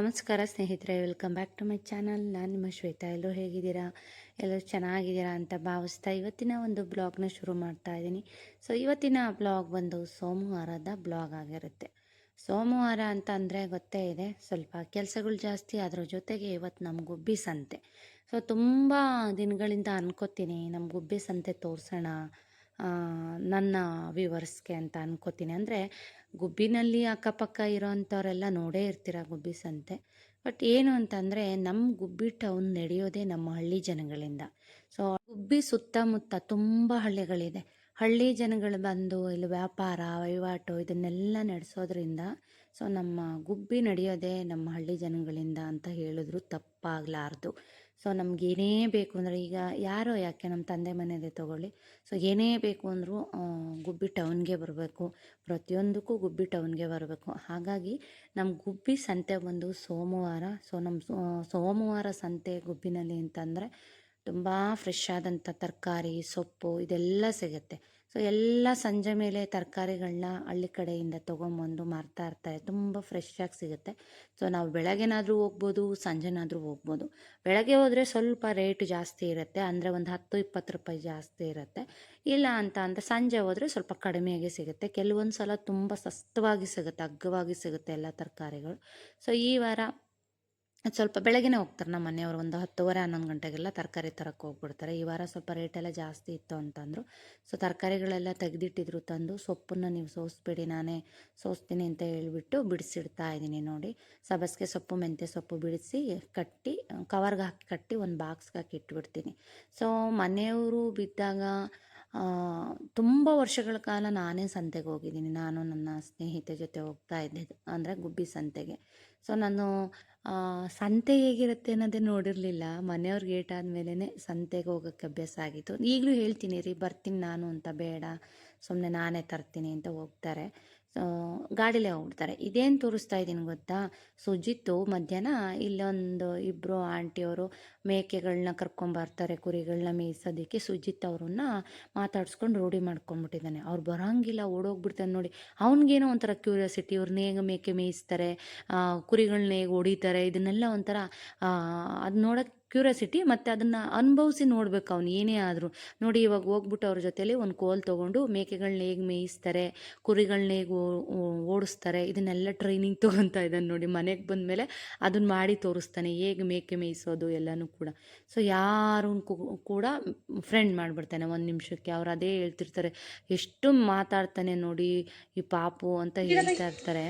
ನಮಸ್ಕಾರ ಸ್ನೇಹಿತರೆ welcome back to my channel ನಾನು ನಿಮ್ಮ ಶ್ವೇತಾ. ಎಲ್ಲರೂ ಹೇಗಿದ್ದೀರಾ? ಎಲ್ಲರೂ ಚೆನ್ನಾಗಿದ್ದೀರಾ ಅಂತ ಭಾವಿಸ್ತಾ ಇವತ್ತಿನ ಒಂದು ಬ್ಲಾಗ್ನ ಶುರು ಮಾಡ್ತಾ ಇದ್ದೀನಿ. ಸೊ ಇವತ್ತಿನ ಬ್ಲಾಗ್ ಬಂದು ಸೋಮವಾರದ ಬ್ಲಾಗ್ ಆಗಿರುತ್ತೆ. ಸೋಮವಾರ ಅಂತ ಅಂದರೆ ಗೊತ್ತೇ ಇದೆ, ಸ್ವಲ್ಪ ಕೆಲಸಗಳು ಜಾಸ್ತಿ, ಅದರ ಜೊತೆಗೆ ಇವತ್ತು ನಮ್ಮ ಗುಬ್ಬಿ ಸಂತೆ. ಸೊ ತುಂಬ ದಿನಗಳಿಂದ ಅನ್ಕೋತೀನಿ ಗುಬ್ಬಿ ಸಂತೆ ತೋರಿಸೋಣ ನನ್ನ ವ್ಯೂವರ್ಸ್ಗೆ ಅಂತ ಅನ್ಕೋತೀನಿ. ಅಂದರೆ ಗುಬ್ಬಿನಲ್ಲಿ ಅಕ್ಕಪಕ್ಕ ಇರೋವಂಥವರೆಲ್ಲ ನೋಡೇ ಇರ್ತೀರ ಗುಬ್ಬಿ ಸಂತೆ. ಬಟ್ ಏನು ಅಂತಂದರೆ ನಮ್ಮ ಗುಬ್ಬಿ ಟೌನ್ ನಡೆಯೋದೇ ನಮ್ಮ ಹಳ್ಳಿ ಜನಗಳಿಂದ. ಸೊ, ಗುಬ್ಬಿ ಸುತ್ತಮುತ್ತ ತುಂಬ ಹಳ್ಳಿಗಳಿದೆ. ಹಳ್ಳಿ ಜನಗಳು ಬಂದು ಇಲ್ಲಿ ವ್ಯಾಪಾರ, ವಹಿವಾಟು ಇದನ್ನೆಲ್ಲ ನಡೆಸೋದ್ರಿಂದ ಸೊ, ನಮ್ಮ ಗುಬ್ಬಿ ನಡೆಯೋದೇ ನಮ್ಮ ಹಳ್ಳಿ ಜನಗಳಿಂದ ಅಂತ ಹೇಳಿದ್ರು ತಪ್ಪಾಗಲಾರ್ದು. ಸೊ ನಮ್ಗೆ ಏನೇ ಬೇಕು ಅಂದರೆ ಈಗ ಯಾರೋ ಯಾಕೆ ನಮ್ಮ ತಂದೆ ಮನೆಯದೇ ತೊಗೊಳ್ಳಿ. ಸೊ ಏನೇ ಬೇಕು ಅಂದರೂ ಗುಬ್ಬಿ ಟೌನ್ಗೆ ಬರಬೇಕು. ಪ್ರತಿಯೊಂದಕ್ಕೂ ಗುಬ್ಬಿ ಟೌನ್ಗೆ ಬರಬೇಕು. ಹಾಗಾಗಿ ನಮ್ಮ ಗುಬ್ಬಿ ಸಂತೆ ಬಂದು ಸೋಮವಾರ, ಸೊ ನಮ್ಮ ಸೋಮವಾರ ಸಂತೆ ಗುಬ್ಬಿನಲ್ಲಿ ಅಂತಂದರೆ ತುಂಬ ಫ್ರೆಶ್ ಆದಂಥ ತರಕಾರಿ, ಸೊಪ್ಪು ಇದೆಲ್ಲ ಸಿಗುತ್ತೆ. ಸೊ ಎಲ್ಲ ಸಂಜೆ ಮೇಲೆ ತರಕಾರಿಗಳನ್ನ ಹಳ್ಳಿ ಕಡೆಯಿಂದ ತೊಗೊಂಬಂದು ಮಾರ್ತಾ ಇರ್ತಾರೆ. ತುಂಬ ಫ್ರೆಶ್ ಆಗಿ ಸಿಗುತ್ತೆ. ಸೊ ನಾವು ಬೆಳಗ್ಗೆನಾದರೂ ಹೋಗ್ಬೋದು, ಸಂಜೆನಾದರೂ ಹೋಗ್ಬೋದು. ಬೆಳಗ್ಗೆ ಹೋದರೆ ಸ್ವಲ್ಪ ರೇಟ್ ಜಾಸ್ತಿ ಇರುತ್ತೆ. ಅಂದರೆ ಒಂದು ಹತ್ತು, ಇಪ್ಪತ್ತು ರೂಪಾಯಿ ಜಾಸ್ತಿ ಇರುತ್ತೆ. ಇಲ್ಲ ಅಂತ ಅಂದರೆ ಸಂಜೆ ಹೋದರೆ ಸ್ವಲ್ಪ ಕಡಿಮೆಯಾಗಿ ಸಿಗುತ್ತೆ. ಕೆಲವೊಂದು ಸಲ ತುಂಬ ಸಸ್ತವಾಗಿ ಸಿಗುತ್ತೆ, ಅಗ್ಗವಾಗಿ ಸಿಗುತ್ತೆ ಎಲ್ಲ ತರಕಾರಿಗಳು. ಸೊ ಈ ವಾರ ಸ್ವಲ್ಪ ಬೆಳಗ್ಗೆನೇ ಹೋಗ್ತಾರೆ ನಮ್ಮ ಮನೆಯವರು. ಒಂದು ಹತ್ತುವರೆ, ಹನ್ನೊಂದು ಗಂಟೆಗೆಲ್ಲ ತರಕಾರಿ ತರಕ್ಕೆ ಹೋಗ್ಬಿಡ್ತಾರೆ. ಈ ವಾರ ಸ್ವಲ್ಪ ರೇಟೆಲ್ಲ ಜಾಸ್ತಿ ಇತ್ತು ಅಂತಂದರು. ಸೊ ತರಕಾರಿಗಳೆಲ್ಲ ತೆಗೆದಿಟ್ಟಿದ್ರು ತಂದು ಸೊಪ್ಪನ್ನು ನೀವು ಸೋಸ್ಬೇಡಿ, ನಾನೇ ಸೋಸ್ತೀನಿ ಅಂತ ಹೇಳಿಬಿಟ್ಟು ಬಿಡಿಸಿಡ್ತಾ ಇದ್ದೀನಿ ನೋಡಿ. ಸಬಸ್ಗೆ ಸೊಪ್ಪು, ಮೆಂತ್ಯ ಸೊಪ್ಪು ಬಿಡಿಸಿ ಕಟ್ಟಿ, ಕವರ್ಗೆ ಹಾಕಿ ಕಟ್ಟಿ ಒಂದು ಬಾಕ್ಸ್ಗೆ ಹಾಕಿ ಇಟ್ಬಿಡ್ತೀನಿ. ಸೊ ಮನೆಯವರು ಬಿದ್ದಾಗ ತುಂಬ ವರ್ಷಗಳ ಕಾಲ ನಾನೇ ಸಂತೆಗೆ ಹೋಗಿದ್ದೀನಿ. ನಾನು ನನ್ನ ಸ್ನೇಹಿತೆ ಜೊತೆ ಹೋಗ್ತಾ ಇದ್ದೆ ಅಂದರೆ ಗುಬ್ಬಿ ಸಂತೆಗೆ. ಸೊ ನಾನು ಸಂತೆ ಹೇಗಿರುತ್ತೆ ಅನ್ನೋದೇ ನೋಡಿರಲಿಲ್ಲ. ಮನೆಯವ್ರ ಗೇಟ್ ಆದಮೇಲೆ ಸಂತೆಗೆ ಹೋಗೋಕ್ಕೆ ಅಭ್ಯಾಸ ಆಗಿತ್ತು. ಈಗಲೂ ಹೇಳ್ತೀನಿ, ರೀ, ಬರ್ತೀನಿ ನಾನು ಅಂತ ಬೇಡ. ಸುಮ್ಮನೆ ನಾನೇ ತರ್ತೀನಿ ಅಂತ ಹೋಗ್ತಾರೆ. ಗಾಡೀಲೇ ಹೋಗ್ಬಿಡ್ತಾರೆ. ಇದೇನು ತೋರಿಸ್ತಾ ಇದ್ದೀನಿ ಗೊತ್ತಾ? ಸುಜಿತ್ತು ಮಧ್ಯಾಹ್ನ ಇಲ್ಲೊಂದು ಇಬ್ಬರು ಆಂಟಿಯವರು ಮೇಕೆಗಳನ್ನ ಕರ್ಕೊಂಬರ್ತಾರೆ ಕುರಿಗಳನ್ನ ಮೇಯಿಸೋದಕ್ಕೆ ಸುಜಿತ್ ಅವ್ರನ್ನ ಮಾತಾಡ್ಸ್ಕೊಂಡು ರೂಢಿ ಮಾಡ್ಕೊಂಡ್ಬಿಟ್ಟಿದ್ದಾನೆ. ಅವ್ರು ಬರೋಂಗಿಲ್ಲ ಓಡೋಗ್ಬಿಡ್ತಾನೆ ನೋಡಿ. ಅವ್ನಿಗೇನೋ ಒಂಥರ ಕ್ಯೂರಿಯಾಸಿಟಿ ಇವ್ರನ್ನ ಹೇಗೆ ಮೇಕೆ ಮೇಯಿಸ್ತಾರೆ ಕುರಿಗಳನ್ನ ಹೇಗೆ ಹೊಡಿತಾರೆ, ಇದನ್ನೆಲ್ಲ ಒಂಥರ ಅದು ನೋಡೋಕ್ಕೆ ಕ್ಯೂರಿಯಾಸಿಟಿ ಮತ್ತು ಅದನ್ನು ಅನುಭವಿಸಿ ನೋಡ್ಬೇಕು ಅವ್ನು, ಏನೇ ಆದರೂ. ನೋಡಿ ಇವಾಗ ಹೋಗ್ಬಿಟ್ಟು ಅವ್ರ ಜೊತೆಯಲ್ಲಿ ಒಂದು ಕೋಲ್ ತೊಗೊಂಡು ಮೇಕೆಗಳನ್ನ ಹೇಗೆ ಮೇಯಿಸ್ತಾರೆ ಕುರಿಗಳನ್ನ ಹೇಗೆ ಓಡಿಸ್ತಾರೆ, ಇದನ್ನೆಲ್ಲ ಟ್ರೈನಿಂಗ್ ತೊಗೊತಾ ಇದ್ದಾನೆ ನೋಡಿ. ಮನೆಗೆ ಬಂದ ಮೇಲೆ ಅದನ್ನ ಮಾಡಿ ತೋರಿಸ್ತಾನೆ ಹೇಗೆ ಮೇಕೆ ಮೇಯಿಸೋದು ಎಲ್ಲನೂ ಕೂಡ. ಸೊ ಯಾರು ಕೂಡ ಫ್ರೆಂಡ್ ಮಾಡಿಬಿಡ್ತಾನೆ ಒಂದು ನಿಮಿಷಕ್ಕೆ. ಅವ್ರು ಅದೇ ಹೇಳ್ತಿರ್ತಾರೆ, ಎಷ್ಟು ಮಾತಾಡ್ತಾನೆ ನೋಡಿ ಈ ಪಾಪು ಅಂತ ಹೇಳ್ತಾ ಇರ್ತಾರೆ.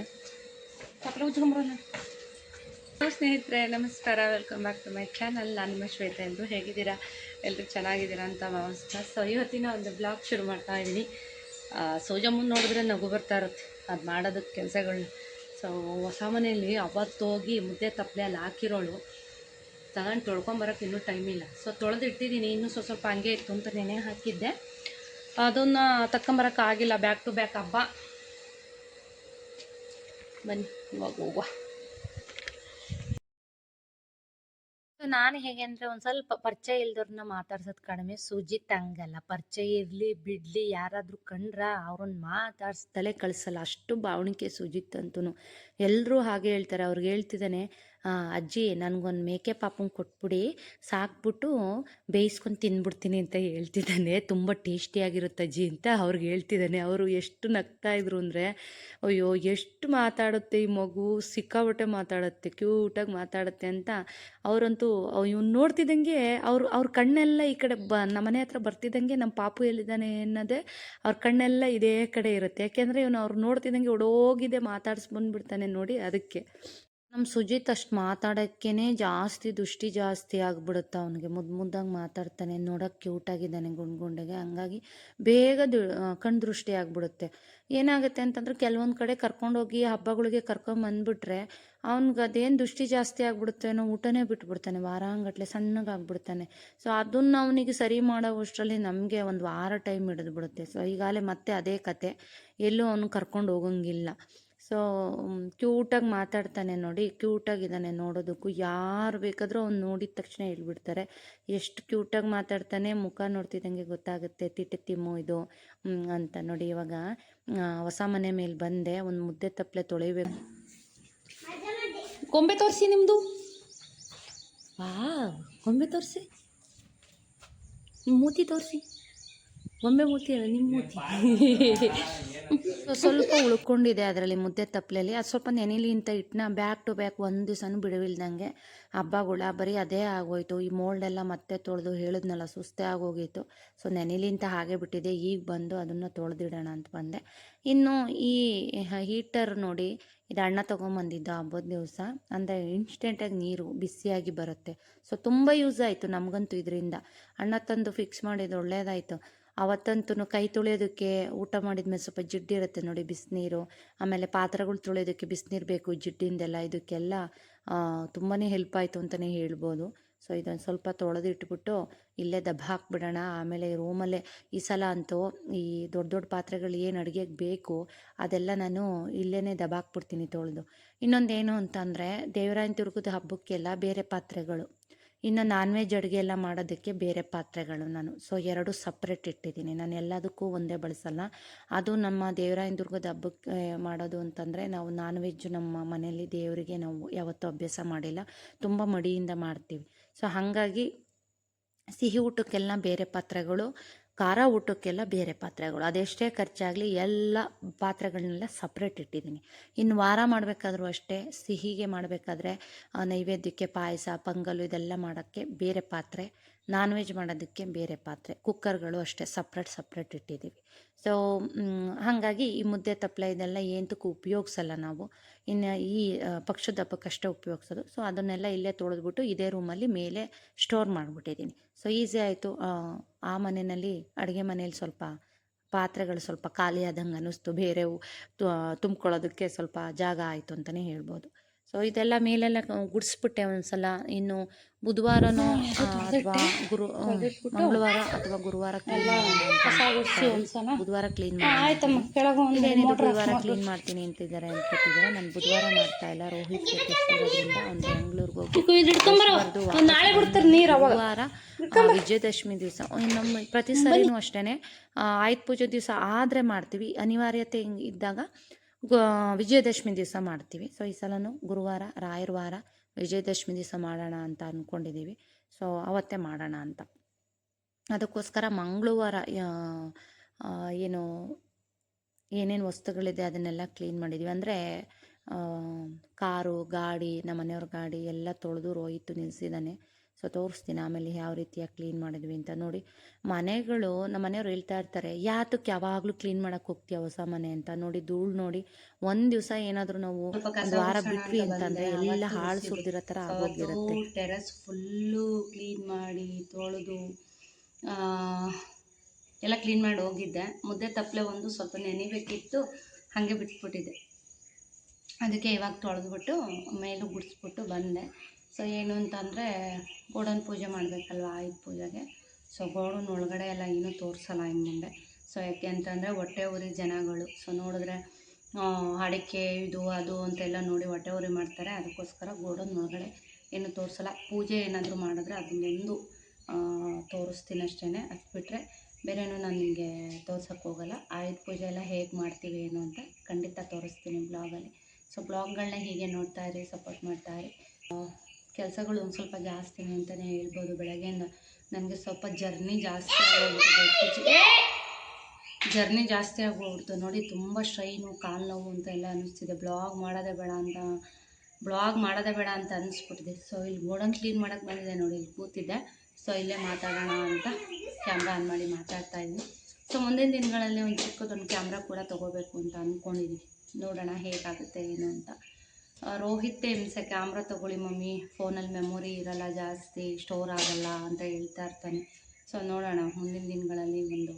ಸ್ನೇಹಿತರೆ, ನಮಸ್ಕಾರ. Welcome back to my channel ನಾನು ನಿಮ್ಮ ಶ್ವೇತಾ ಎಂದು. ಹೇಗಿದ್ದೀರಾ? ಎಲ್ಲರೂ ಚೆನ್ನಾಗಿದ್ದೀರಾ ಅಂತ ಭಾವಿಸ್ತಾ. ಸೊ ಇವತ್ತಿನ ಒಂದು ಬ್ಲಾಗ್ ಶುರು ಮಾಡ್ತಾ ಇದ್ದೀನಿ. ಸೋಜಮ್ಮನ ನೋಡಿದ್ರೆ ನಗು ಬರ್ತಾ ಇರುತ್ತೆ. ಅದು ಮಾಡೋದಕ್ಕೆ ಕೆಲಸಗಳನ್ನ ಸೊ ಹೊಸ ಮನೆಯಲ್ಲಿ ಅವತ್ತೋಗಿ ಮುದ್ದೆ ತಪ್ಪಲೆ ಅಲ್ಲಿ ಹಾಕಿರೋಳು. ತಗೊಂಡು ತೊಳ್ಕೊಂಬರೋಕ್ಕೆ ಇನ್ನೂ ಟೈಮ್ ಇಲ್ಲ. ಸೊ ತೊಳೆದು ಇಟ್ಟಿದ್ದೀನಿ ಇನ್ನೂ ಸ್ವಲ್ಪ ಸ್ವಲ್ಪ ಹಂಗೆ ಇತ್ತು ಅಂತ ನೆನೆ ಹಾಕಿದ್ದೆ. ಅದನ್ನು ತಗೊಂಬರೋಕ್ಕಾಗಿಲ್ಲ ಬ್ಯಾಕ್ ಟು ಬ್ಯಾಕ್ ಹಬ್ಬ. ಬನ್ನಿ, ಇವಾಗ ಹೋಗುವ. ನಾನು ಹೇಗೆ ಅಂದರೆ ಒಂದು ಸ್ವಲ್ಪ ಪರಿಚಯ ಇಲ್ದವ್ರನ್ನ ಮಾತಾಡ್ಸೋದು ಕಡಿಮೆ ಸುಜಿತ್ ಹಂಗಲ್ಲ. ಪರಿಚಯ ಇರಲಿ, ಬಿಡಲಿ, ಯಾರಾದರೂ ಕಂಡ್ರ ಅವ್ರನ್ನ ಮಾತಾಡ್ಸ್ತಲೇ ಕಳಿಸಲ್ಲ. ಅಷ್ಟು ಭಾವಣಿಕೆ ಸುಜಿತ್ ಅಂತೂ ಎಲ್ಲರೂ ಹಾಗೆ ಹೇಳ್ತಾರೆ. ಅವ್ರಿಗೆ ಹೇಳ್ತಿದ್ದಾನೆ ಅಜ್ಜಿ, ನನಗೊಂದು ಮೇಕೆ ಪಾಪಂ ಕೊಟ್ಬಿಡಿ, ಸಾಕ್ಬಿಟ್ಟು ಬೇಯಿಸ್ಕೊಂಡು ತಿನ್ಬಿಡ್ತೀನಿ ಅಂತ ಹೇಳ್ತಿದ್ದಾನೆ. ತುಂಬ ಟೇಸ್ಟಿಯಾಗಿರುತ್ತೆ ಅಜ್ಜಿ ಅಂತ ಅವ್ರಿಗೆ ಹೇಳ್ತಿದ್ದಾನೆ. ಅವರು ಎಷ್ಟು ನಗ್ತಾ ಇದ್ರು ಅಂದರೆ, ಅಯ್ಯೋ, ಎಷ್ಟು ಮಾತಾಡುತ್ತೆ ಈ ಮಗು ಸಿಕ್ಕಾಬಟ್ಟೆ ಮಾತಾಡುತ್ತೆ, ಕ್ಯೂಟಾಗಿ ಮಾತಾಡುತ್ತೆ ಅಂತ ಅವರಂತೂ, ಇವ್ನು ನೋಡ್ತಿದ್ದಂಗೆ ಅವರು, ಅವ್ರ ಕಣ್ಣೆಲ್ಲ ಈ ಕಡೆ ಬ, ನಮ್ಮ ಮನೆ ಹತ್ರ ಬರ್ತಿದ್ದಂಗೆ ನಮ್ಮ ಪಾಪು ಎಲ್ಲಿದ್ದಾನೆ ಅನ್ನೋದೇ ಅವ್ರ ಕಣ್ಣೆಲ್ಲ ಇದೇ ಕಡೆ ಇರುತ್ತೆ. ಯಾಕೆಂದರೆ ಇವನು ಅವ್ರು ನೋಡ್ತಿದ್ದಂಗೆ ಓಡೋಗಿದೆ ಮಾತಾಡ್ಸಿ ಬಂದ್ಬಿಡ್ತಾನೆ ನೋಡಿ ಅದಕ್ಕೆ. ನಮ್ಮ ಸುಜಿತ್ ಅಷ್ಟು ಮಾತಾಡೋಕ್ಕೇ ಜಾಸ್ತಿ ದೃಷ್ಟಿ ಜಾಸ್ತಿ ಆಗ್ಬಿಡುತ್ತೆ ಅವನಿಗೆ. ಮುದ್ದು ಮುದ್ದಾಗಿ ಮಾತಾಡ್ತಾನೆ ನೋಡೋಕ್ಕೆ ಕ್ಯೂಟಾಗಿದ್ದಾನೆ ಗುಂಡು ಗುಂಡಿಗೆ. ಹಂಗಾಗಿ ಬೇಗ ದು ಕಣ್ಣು ದೃಷ್ಟಿ ಆಗಿಬಿಡುತ್ತೆ. ಏನಾಗುತ್ತೆ ಅಂತಂದ್ರೆ ಕೆಲವೊಂದು ಕಡೆ ಕರ್ಕೊಂಡೋಗಿ ಹಬ್ಬಗಳಿಗೆ ಕರ್ಕೊಂಡು ಬಂದುಬಿಟ್ರೆ ಅವ್ನಿಗೆ ಅದೇನು ದೃಷ್ಟಿ ಜಾಸ್ತಿ ಆಗಿಬಿಡುತ್ತೇನೋ ಊಟನೇ ಬಿಟ್ಬಿಡ್ತಾನೆ. ವಾರಾಂಗಟ್ಲೆ ಸಣ್ಣಗಾಗ್ಬಿಡ್ತಾನೆ ಸೊ ಅದನ್ನು ಅವನಿಗೆ ಸರಿ ಮಾಡೋವಷ್ಟರಲ್ಲಿ ನಮಗೆ ಒಂದು ವಾರ ಟೈಮ್ ಹಿಡಿದ್ಬಿಡುತ್ತೆ. ಸೊ ಈಗಾಗಲೇ ಮತ್ತೆ ಅದೇ ಕತೆ. ಎಲ್ಲೂ ಅವನು ಕರ್ಕೊಂಡು ಹೋಗಂಗಿಲ್ಲ. ಸೊ ಕ್ಯೂಟಾಗಿ ಮಾತಾಡ್ತಾನೆ ನೋಡಿ ಕ್ಯೂಟಾಗಿದ್ದಾನೆ ನೋಡೋದಕ್ಕೂ. ಯಾರು ಬೇಕಾದರೂ ಅವ್ನು ನೋಡಿದ ತಕ್ಷಣ ಹೇಳ್ಬಿಡ್ತಾರೆ. ಎಷ್ಟು ಕ್ಯೂಟಾಗಿ ಮಾತಾಡ್ತಾನೆ, ಮುಖ ನೋಡ್ತಿದ್ದಂಗೆ ಗೊತ್ತಾಗುತ್ತೆ, ತಿಟ್ಟಿ ತಿಮ್ಮು ಇದು ಅಂತ ನೋಡಿ ಇವಾಗ ಹೊಸ ಮನೆ ಮೇಲೆ ಬಂದೆ, ಒಂದು ಮುದ್ದೆ ತಪ್ಪಲೆ ತೊಳಿಬೇಕು. ಕೊಂಬೆ ತೋರಿಸಿ ನಿಮ್ಮದು ವಾ ಕೊಂಬೆ ತೋರಿಸಿ. ಮೂತಿ ತೋರಿಸಿ. ಗೊಂಬೆ ಮೂತಿ ಅಲ್ಲ, ನಿಮ್ಮ ಮೂತಿ ಸ್ವಲ್ಪ ಉಳ್ಕೊಂಡಿದೆ ಅದರಲ್ಲಿ ಮುದ್ದೆ ತಪ್ಪಲೆಯಲ್ಲಿ ಅದು ಸ್ವಲ್ಪ ನೆನೆಲಿ ಅಂತ ಇಟ್ಟನ ಬ್ಯಾಕ್ ಟು ಬ್ಯಾಕ್ ಒಂದು ದಿವಸನೂ ಬಿಡುವಿಲ್ದಂಗೆ ಹಬ್ಬಗಳ ಬರೀ ಅದೇ ಆಗೋಯ್ತು. ಈ ಮೋಲ್ಡ್ ಎಲ್ಲ ಮತ್ತೆ ತೊಳೆದು ಹೇಳಿದ್ನಲ್ಲ, ಸುಸ್ತೇ ಆಗೋಗಿತ್ತು ಸೊ ನೆನೆಲಿ ಅಂತ ಹಾಗೆ ಬಿಟ್ಟಿದೆ. ಈಗ ಬಂದು ಅದನ್ನು ತೊಳೆದಿಡೋಣ ಅಂತ ಬಂದೆ. ಇನ್ನು ಈ ಹೀಟರ್ ನೋಡಿ, ಇದು ಅಣ್ಣ ತೊಗೊಂಬಂದಿದ್ದು ಹಬ್ಬದ ದಿವಸ. ಅಂದರೆ ಇನ್ಸ್ಟೆಂಟಾಗಿ ನೀರು ಬಿಸಿಯಾಗಿ ಬರುತ್ತೆ. ಸೊ, ತುಂಬ ಯೂಸ್ ಆಯಿತು ನಮಗಂತೂ ಇದರಿಂದ. ಅಣ್ಣ ತಂದು ಫಿಕ್ಸ್ ಮಾಡಿದ್ದು ಒಳ್ಳೇದಾಯಿತು. ಅವತ್ತಂತೂ ಕೈ ತೊಳೆಯೋದಕ್ಕೆ ಊಟ ಮಾಡಿದ ಮೇಲೆ ಸ್ವಲ್ಪ ಜಿಡ್ಡಿರುತ್ತೆ ನೋಡಿ ಬಿಸಿನೀರು. ಆಮೇಲೆ ಪಾತ್ರೆಗಳು ತೊಳೆಯೋದಕ್ಕೆ ಬಿಸಿನೀರು ಬೇಕು, ಜಿಡ್ಡಿಂದೆಲ್ಲ ಇದಕ್ಕೆಲ್ಲ ತುಂಬಾ ಹೆಲ್ಪ್ ಆಯಿತು ಅಂತಲೇ ಹೇಳ್ಬೋದು. ಸೊ ಇದೊಂದು ಸ್ವಲ್ಪ ತೊಳೆದಿಟ್ಬಿಟ್ಟು ಇಲ್ಲೇ ದಬ್ಬ ಹಾಕ್ಬಿಡೋಣ. ಆಮೇಲೆ ರೂಮಲ್ಲೇ ಈ ಸಲ ಅಂತೂ ಈ ದೊಡ್ಡ ದೊಡ್ಡ ಪಾತ್ರೆಗಳು ಏನು ಅಡುಗೆಗೆ ಬೇಕು ಅದೆಲ್ಲ ನಾನು ಇಲ್ಲೇ ದಬಾಕ್ಬಿಡ್ತೀನಿ ತೊಳೆದು. ಇನ್ನೊಂದೇನು ಅಂತಂದರೆ ದೇವರಾಯನ ತಿರುಗದ ಹಬ್ಬಕ್ಕೆಲ್ಲ ಬೇರೆ ಪಾತ್ರೆಗಳು. ಇನ್ನು ನಾನ್ ವೆಜ್ ಅಡುಗೆ ಎಲ್ಲ ಮಾಡೋದಕ್ಕೆ ಬೇರೆ ಪಾತ್ರೆಗಳು ನಾನು. ಸೊ ಎರಡು ಸಪ್ರೇಟ್ ಇಟ್ಟಿದ್ದೀನಿ. ನಾನು ಎಲ್ಲದಕ್ಕೂ ಒಂದೇ ಬಳಸಲ್ಲ. ಅದು ನಮ್ಮ ದೇವರಾಯನ ದುರ್ಗದ ಹಬ್ಬಕ್ಕೆ ಮಾಡೋದು ಅಂತಂದರೆ, ನಾವು ನಾನ್ ವೆಜ್ ನಮ್ಮ ಮನೆಯಲ್ಲಿ ದೇವರಿಗೆ ನಾವು ಯಾವತ್ತೂ ಅಭ್ಯಾಸ ಮಾಡಿಲ್ಲ. ತುಂಬ ಮಡಿಯಿಂದ ಮಾಡ್ತೀವಿ. ಸೊ ಹಾಗಾಗಿ ಸಿಹಿ ಊಟಕ್ಕೆಲ್ಲ ಬೇರೆ ಪಾತ್ರೆಗಳು ಖಾರ ಊಟಕ್ಕೆಲ್ಲ ಬೇರೆ ಪಾತ್ರೆಗಳು. ಅದೆಷ್ಟೇ ಖರ್ಚಾಗಲಿ ಎಲ್ಲ ಪಾತ್ರೆಗಳನ್ನೆಲ್ಲ ಸಪ್ರೇಟ್ ಇಟ್ಟಿದ್ದೀನಿ. ಇನ್ನು ವಾರ ಮಾಡಬೇಕಾದ್ರೂ ಅಷ್ಟೇ, ಸಿಹಿಗೆ ಮಾಡಬೇಕಾದ್ರೆ ನೈವೇದ್ಯಕ್ಕೆ ಪಾಯಸ, ಪೊಂಗಲು ಇದೆಲ್ಲ ಮಾಡೋಕ್ಕೆ ಬೇರೆ ಪಾತ್ರೆ. ನಾನ್ ವೆಜ್ ಮಾಡೋದಕ್ಕೆ ಬೇರೆ ಪಾತ್ರೆ ಕುಕ್ಕರ್ಗಳು ಅಷ್ಟೇ ಸಪ್ರೇಟ್ ಸಪ್ರೇಟ್ ಇಟ್ಟಿದ್ದೀವಿ. ಸೊ ಹಾಗಾಗಿ ಈ ಮುದ್ದೆ ತಪ್ಪಲೆ ಇದೆಲ್ಲ ಏನಕ್ಕೂ ಉಪಯೋಗಿಸಲ್ಲ ನಾವು. ಇನ್ನು ಈ ಪಕ್ಷದ ಹಬ್ಬಕ್ಕಷ್ಟೇ ಉಪಯೋಗಿಸೋದು. ಸೊ ಅದನ್ನೆಲ್ಲ ಇಲ್ಲೇ ತೊಳೆದ್ಬಿಟ್ಟು ಇದೇ ರೂಮಲ್ಲಿ ಮೇಲೆ ಸ್ಟೋರ್ ಮಾಡಿಬಿಟ್ಟಿದ್ದೀನಿ. ಸೊ ಈಸಿ ಆಯಿತು. ಆ ಮನೆಯಲ್ಲಿ, ಅಡುಗೆ ಮನೇಲಿ ಸ್ವಲ್ಪ ಪಾತ್ರೆಗಳು ಸ್ವಲ್ಪ ಖಾಲಿ ಆದಂಗೆ ಅನ್ನಿಸ್ತು. ಬೇರೆವು ತುಂಬ್ಕೊಳ್ಳೋದಕ್ಕೆ ಸ್ವಲ್ಪ ಜಾಗ ಆಯಿತು ಅಂತಲೇ ಹೇಳ್ಬೋದು. ಸೊ ಇದೆಲ್ಲ ಮೇಲೆಲ್ಲ ಗುಡಿಸ್ಬಿಟ್ಟೆ ಒಂದ್ಸಲ. ಇನ್ನು ಬುಧವಾರನೋ ಅಥವಾ ಗುರು ಮಂಗಳವಾರ ಅಥವಾ ಗುರುವಾರ ಬುಧವಾರ ಕ್ಲೀನ್ ಒಂದು ಇದೇನಿದು ಗುರುವಾರ ಕ್ಲೀನ್ ಮಾಡ್ತೀನಿ ಅಂತಿದ್ದಾರೆ ಅನ್ಕೋತಿದ್ದಾರೆ ನಾನು ಬುಧವಾರ ಮಾಡ್ತಾ ಇಲ್ಲ. ರೋಹಿತ್ ಇರೋದ್ರಿಂದ ಅವ್ನು ಬೆಂಗಳೂರಿಗೆ ಹೋಗಿ ಗುರುವಾರ ವಿಜಯದಶಮಿ ದಿವಸ. ನಮ್ಮ ಪ್ರತಿ ಸರಿನೂ ಅಷ್ಟೇನೆ. ಆಯುಧ ಪೂಜೆ ದಿವಸ ಆದ್ರೆ ಮಾಡ್ತೀವಿ. ಅನಿವಾರ್ಯತೆ ಹಿಂಗ್ ಇದ್ದಾಗ ವಿಜಯದಶಮಿ ದಿವಸ ಮಾಡ್ತೀವಿ. ಸೊ ಈ ಸಲನೂ ಗುರುವಾರ ರಾಯರ ವಾರ ವಿಜಯದಶಮಿ ದಿವಸ ಮಾಡೋಣ ಅಂತ ಅಂದ್ಕೊಂಡಿದ್ದೀವಿ ಸೊ ಅವತ್ತೇ ಮಾಡೋಣ ಅಂತ. ಅದಕ್ಕೋಸ್ಕರ ಮಂಗಳವಾರ ಏನು, ಏನೇನು ವಸ್ತುಗಳಿದೆ ಅದನ್ನೆಲ್ಲ ಕ್ಲೀನ್ ಮಾಡಿದ್ದೀವಿ. ಅಂದರೆ ಕಾರು, ಗಾಡಿ ನಮ್ಮ ಮನೆಯವ್ರ ಗಾಡಿ ಎಲ್ಲ ತೊಳೆದು ರೋಯಿತು ನಿಲ್ಲಿಸಿದ್ದಾನೆ ಸೊ ತೋರಿಸ್ತೀನಿ ಆಮೇಲೆ ಯಾವ ರೀತಿಯಾಗಿ ಕ್ಲೀನ್ ಮಾಡಿದ್ವಿ ಅಂತ ನೋಡಿ. ಮನೆಗಳು ನಮ್ಮ ಮನೆಯವ್ರು ಹೇಳ್ತಾ ಇರ್ತಾರೆ ಯಾತಕ್ಕೆ ಯಾವಾಗಲೂ ಕ್ಲೀನ್ ಮಾಡಕ್ಕೆ ಹೋಗ್ತೀಯ ಹೊಸ ಮನೆ? ಅಂತ ನೋಡಿ ಧೂಳು ನೋಡಿ ಒಂದು ದಿವಸ ಏನಾದರೂ ನಾವು ಒಂದು ವಾರ ಬಿಟ್ವಿ ಅಂತಂದರೆ ಎಲ್ಲ ಹಾಳು ಸುರಿದಿರೋ ಥರ ಆಗೋಗಿರುತ್ತೆ ಟೆರಸ್ ಫುಲ್ಲು ಕ್ಲೀನ್ ಮಾಡಿ ತೊಳೆದು ಆ, ಎಲ್ಲ ಕ್ಲೀನ್ ಮಾಡಿ ಹೋಗಿದ್ದೆ. ಮುದ್ದೆ ತಪ್ಪಲೆ ಒಂದು ಸ್ವಲ್ಪ ನೆನಿಬೇಕಿತ್ತು ಹಾಗೆ ಬಿಟ್ಬಿಟ್ಟಿದ್ದೆ. ಅದಕ್ಕೆ ಇವಾಗ ತೊಳೆದ್ಬಿಟ್ಟು ಮೇಲೂ ಗುಡಿಸ್ಬಿಟ್ಟು ಬಂದೆ. ಸೊ ಏನು ಅಂತಂದರೆ ಗೋಡನ್ ಪೂಜೆ ಮಾಡಬೇಕಲ್ವ ಆಯುಧ ಪೂಜೆಗೆ. ಸೊ ಗೋಡನ್ ಒಳಗಡೆ ಎಲ್ಲ ಏನು ತೋರಿಸಲ್ಲ ಇನ್ನು ಮುಂದೆ. ಸೊ ಯಾಕೆ ಅಂತಂದರೆ ಹೊಟ್ಟೆ ಉರಿ ಜನಗಳು. ಸೊ ನೋಡಿದ್ರೆ ಅಡಿಕೆ, ಇದು, ಅದು ಅಂತೆಲ್ಲ ನೋಡಿ ಹೊಟ್ಟೆ ಉರಿ ಮಾಡ್ತಾರೆ. ಅದಕ್ಕೋಸ್ಕರ ಗೋಡನ್ ಒಳಗಡೆ ಏನು ತೋರಿಸಲ್ಲ. ಪೂಜೆ ಏನಾದರೂ ಮಾಡಿದ್ರೆ ಅದನ್ನೊಂದು ತೋರಿಸ್ತೀನಿ ಅಷ್ಟೇ ಅದು ಬಿಟ್ಟರೆ ಬೇರೆನೂ ನಾನು ನಿಮಗೆ ತೋರ್ಸೋಕ್ಕೆ ಹೋಗಲ್ಲ. ಆಯುಧ ಪೂಜೆ ಎಲ್ಲ ಹೇಗೆ ಮಾಡ್ತೀವಿ ಏನು ಅಂತ ಖಂಡಿತ ತೋರಿಸ್ತೀನಿ ಬ್ಲಾಗಲ್ಲಿ. ಸೊ ಬ್ಲಾಗ್ಗಳನ್ನ ಹೀಗೆ ನೋಡ್ತಾ ಇರಿ, ಸಪೋರ್ಟ್ ಮಾಡ್ತಾ ಕೆಲಸಗಳು ಒಂದು ಸ್ವಲ್ಪ ಜಾಸ್ತಿ ಅಂತಲೇ ಹೇಳ್ಬೋದು ಬೆಳಗ್ಗೆಯಿಂದ ನನಗೆ ಸ್ವಲ್ಪ ಜರ್ನಿ ಜಾಸ್ತಿ ಆಗೋಗ್ಬಿಟ್ಟಿದೆ ಜರ್ನಿ ಜಾಸ್ತಿ ಆಗೋಗ್ಬಿಡ್ತು. ನೋಡಿ ತುಂಬ ಸ್ಟ್ರೈನು ಕಾಲು ನೋವು ಅಂತ ಎಲ್ಲ ಅನ್ನಿಸ್ತಿದೆ ಬ್ಲಾಗ್ ಮಾಡೋದೇ ಬೇಡ ಅಂತ, ಬ್ಲಾಗ್ ಮಾಡೋದೇ ಬೇಡ ಅಂತ ಅನ್ನಿಸ್ಬಿಟ್ಟಿದೆ ಸೊ ಇಲ್ಲಿ ಗೋಡನ್ ಕ್ಲೀನ್ ಮಾಡೋಕ್ಕೆ ಬಂದಿದೆ ನೋಡಿ, ಇಲ್ಲಿ ಕೂತಿದ್ದೆ. ಸೊ ಇಲ್ಲೇ ಮಾತಾಡೋಣ ಅಂತ ಕ್ಯಾಮ್ರಾ ಆನ್ ಮಾಡಿ ಮಾತಾಡ್ತಾ ಇದ್ದೀನಿ. ಸೊ ಮುಂದಿನ ದಿನಗಳಲ್ಲಿ ಒಂದು ಚಿಕ್ಕದೊಂದು ಕ್ಯಾಮ್ರಾ ಕೂಡ ತೊಗೋಬೇಕು ಅಂತ ಅಂದ್ಕೊಂಡಿದ್ದೀನಿ ನೋಡೋಣ ಹೇಗಾಗುತ್ತೆ, ಏನು ಅಂತ. ರೋಹಿತ್ ಹಿಂಸೆ ಕ್ಯಾಮ್ರಾ ತಗೊಳ್ಳಿ ಮಮ್ಮಿ. ಫೋನಲ್ಲಿ ಮೆಮೊರಿ ಇರಲ್ಲ ಜಾಸ್ತಿ, ಸ್ಟೋರ್ ಆಗಲ್ಲ ಅಂತ ಹೇಳ್ತಾ ಇರ್ತಾನೆ. ಸೊ ನೋಡೋಣ, ಮುಂದಿನ ದಿನಗಳಲ್ಲಿ ಒಂದು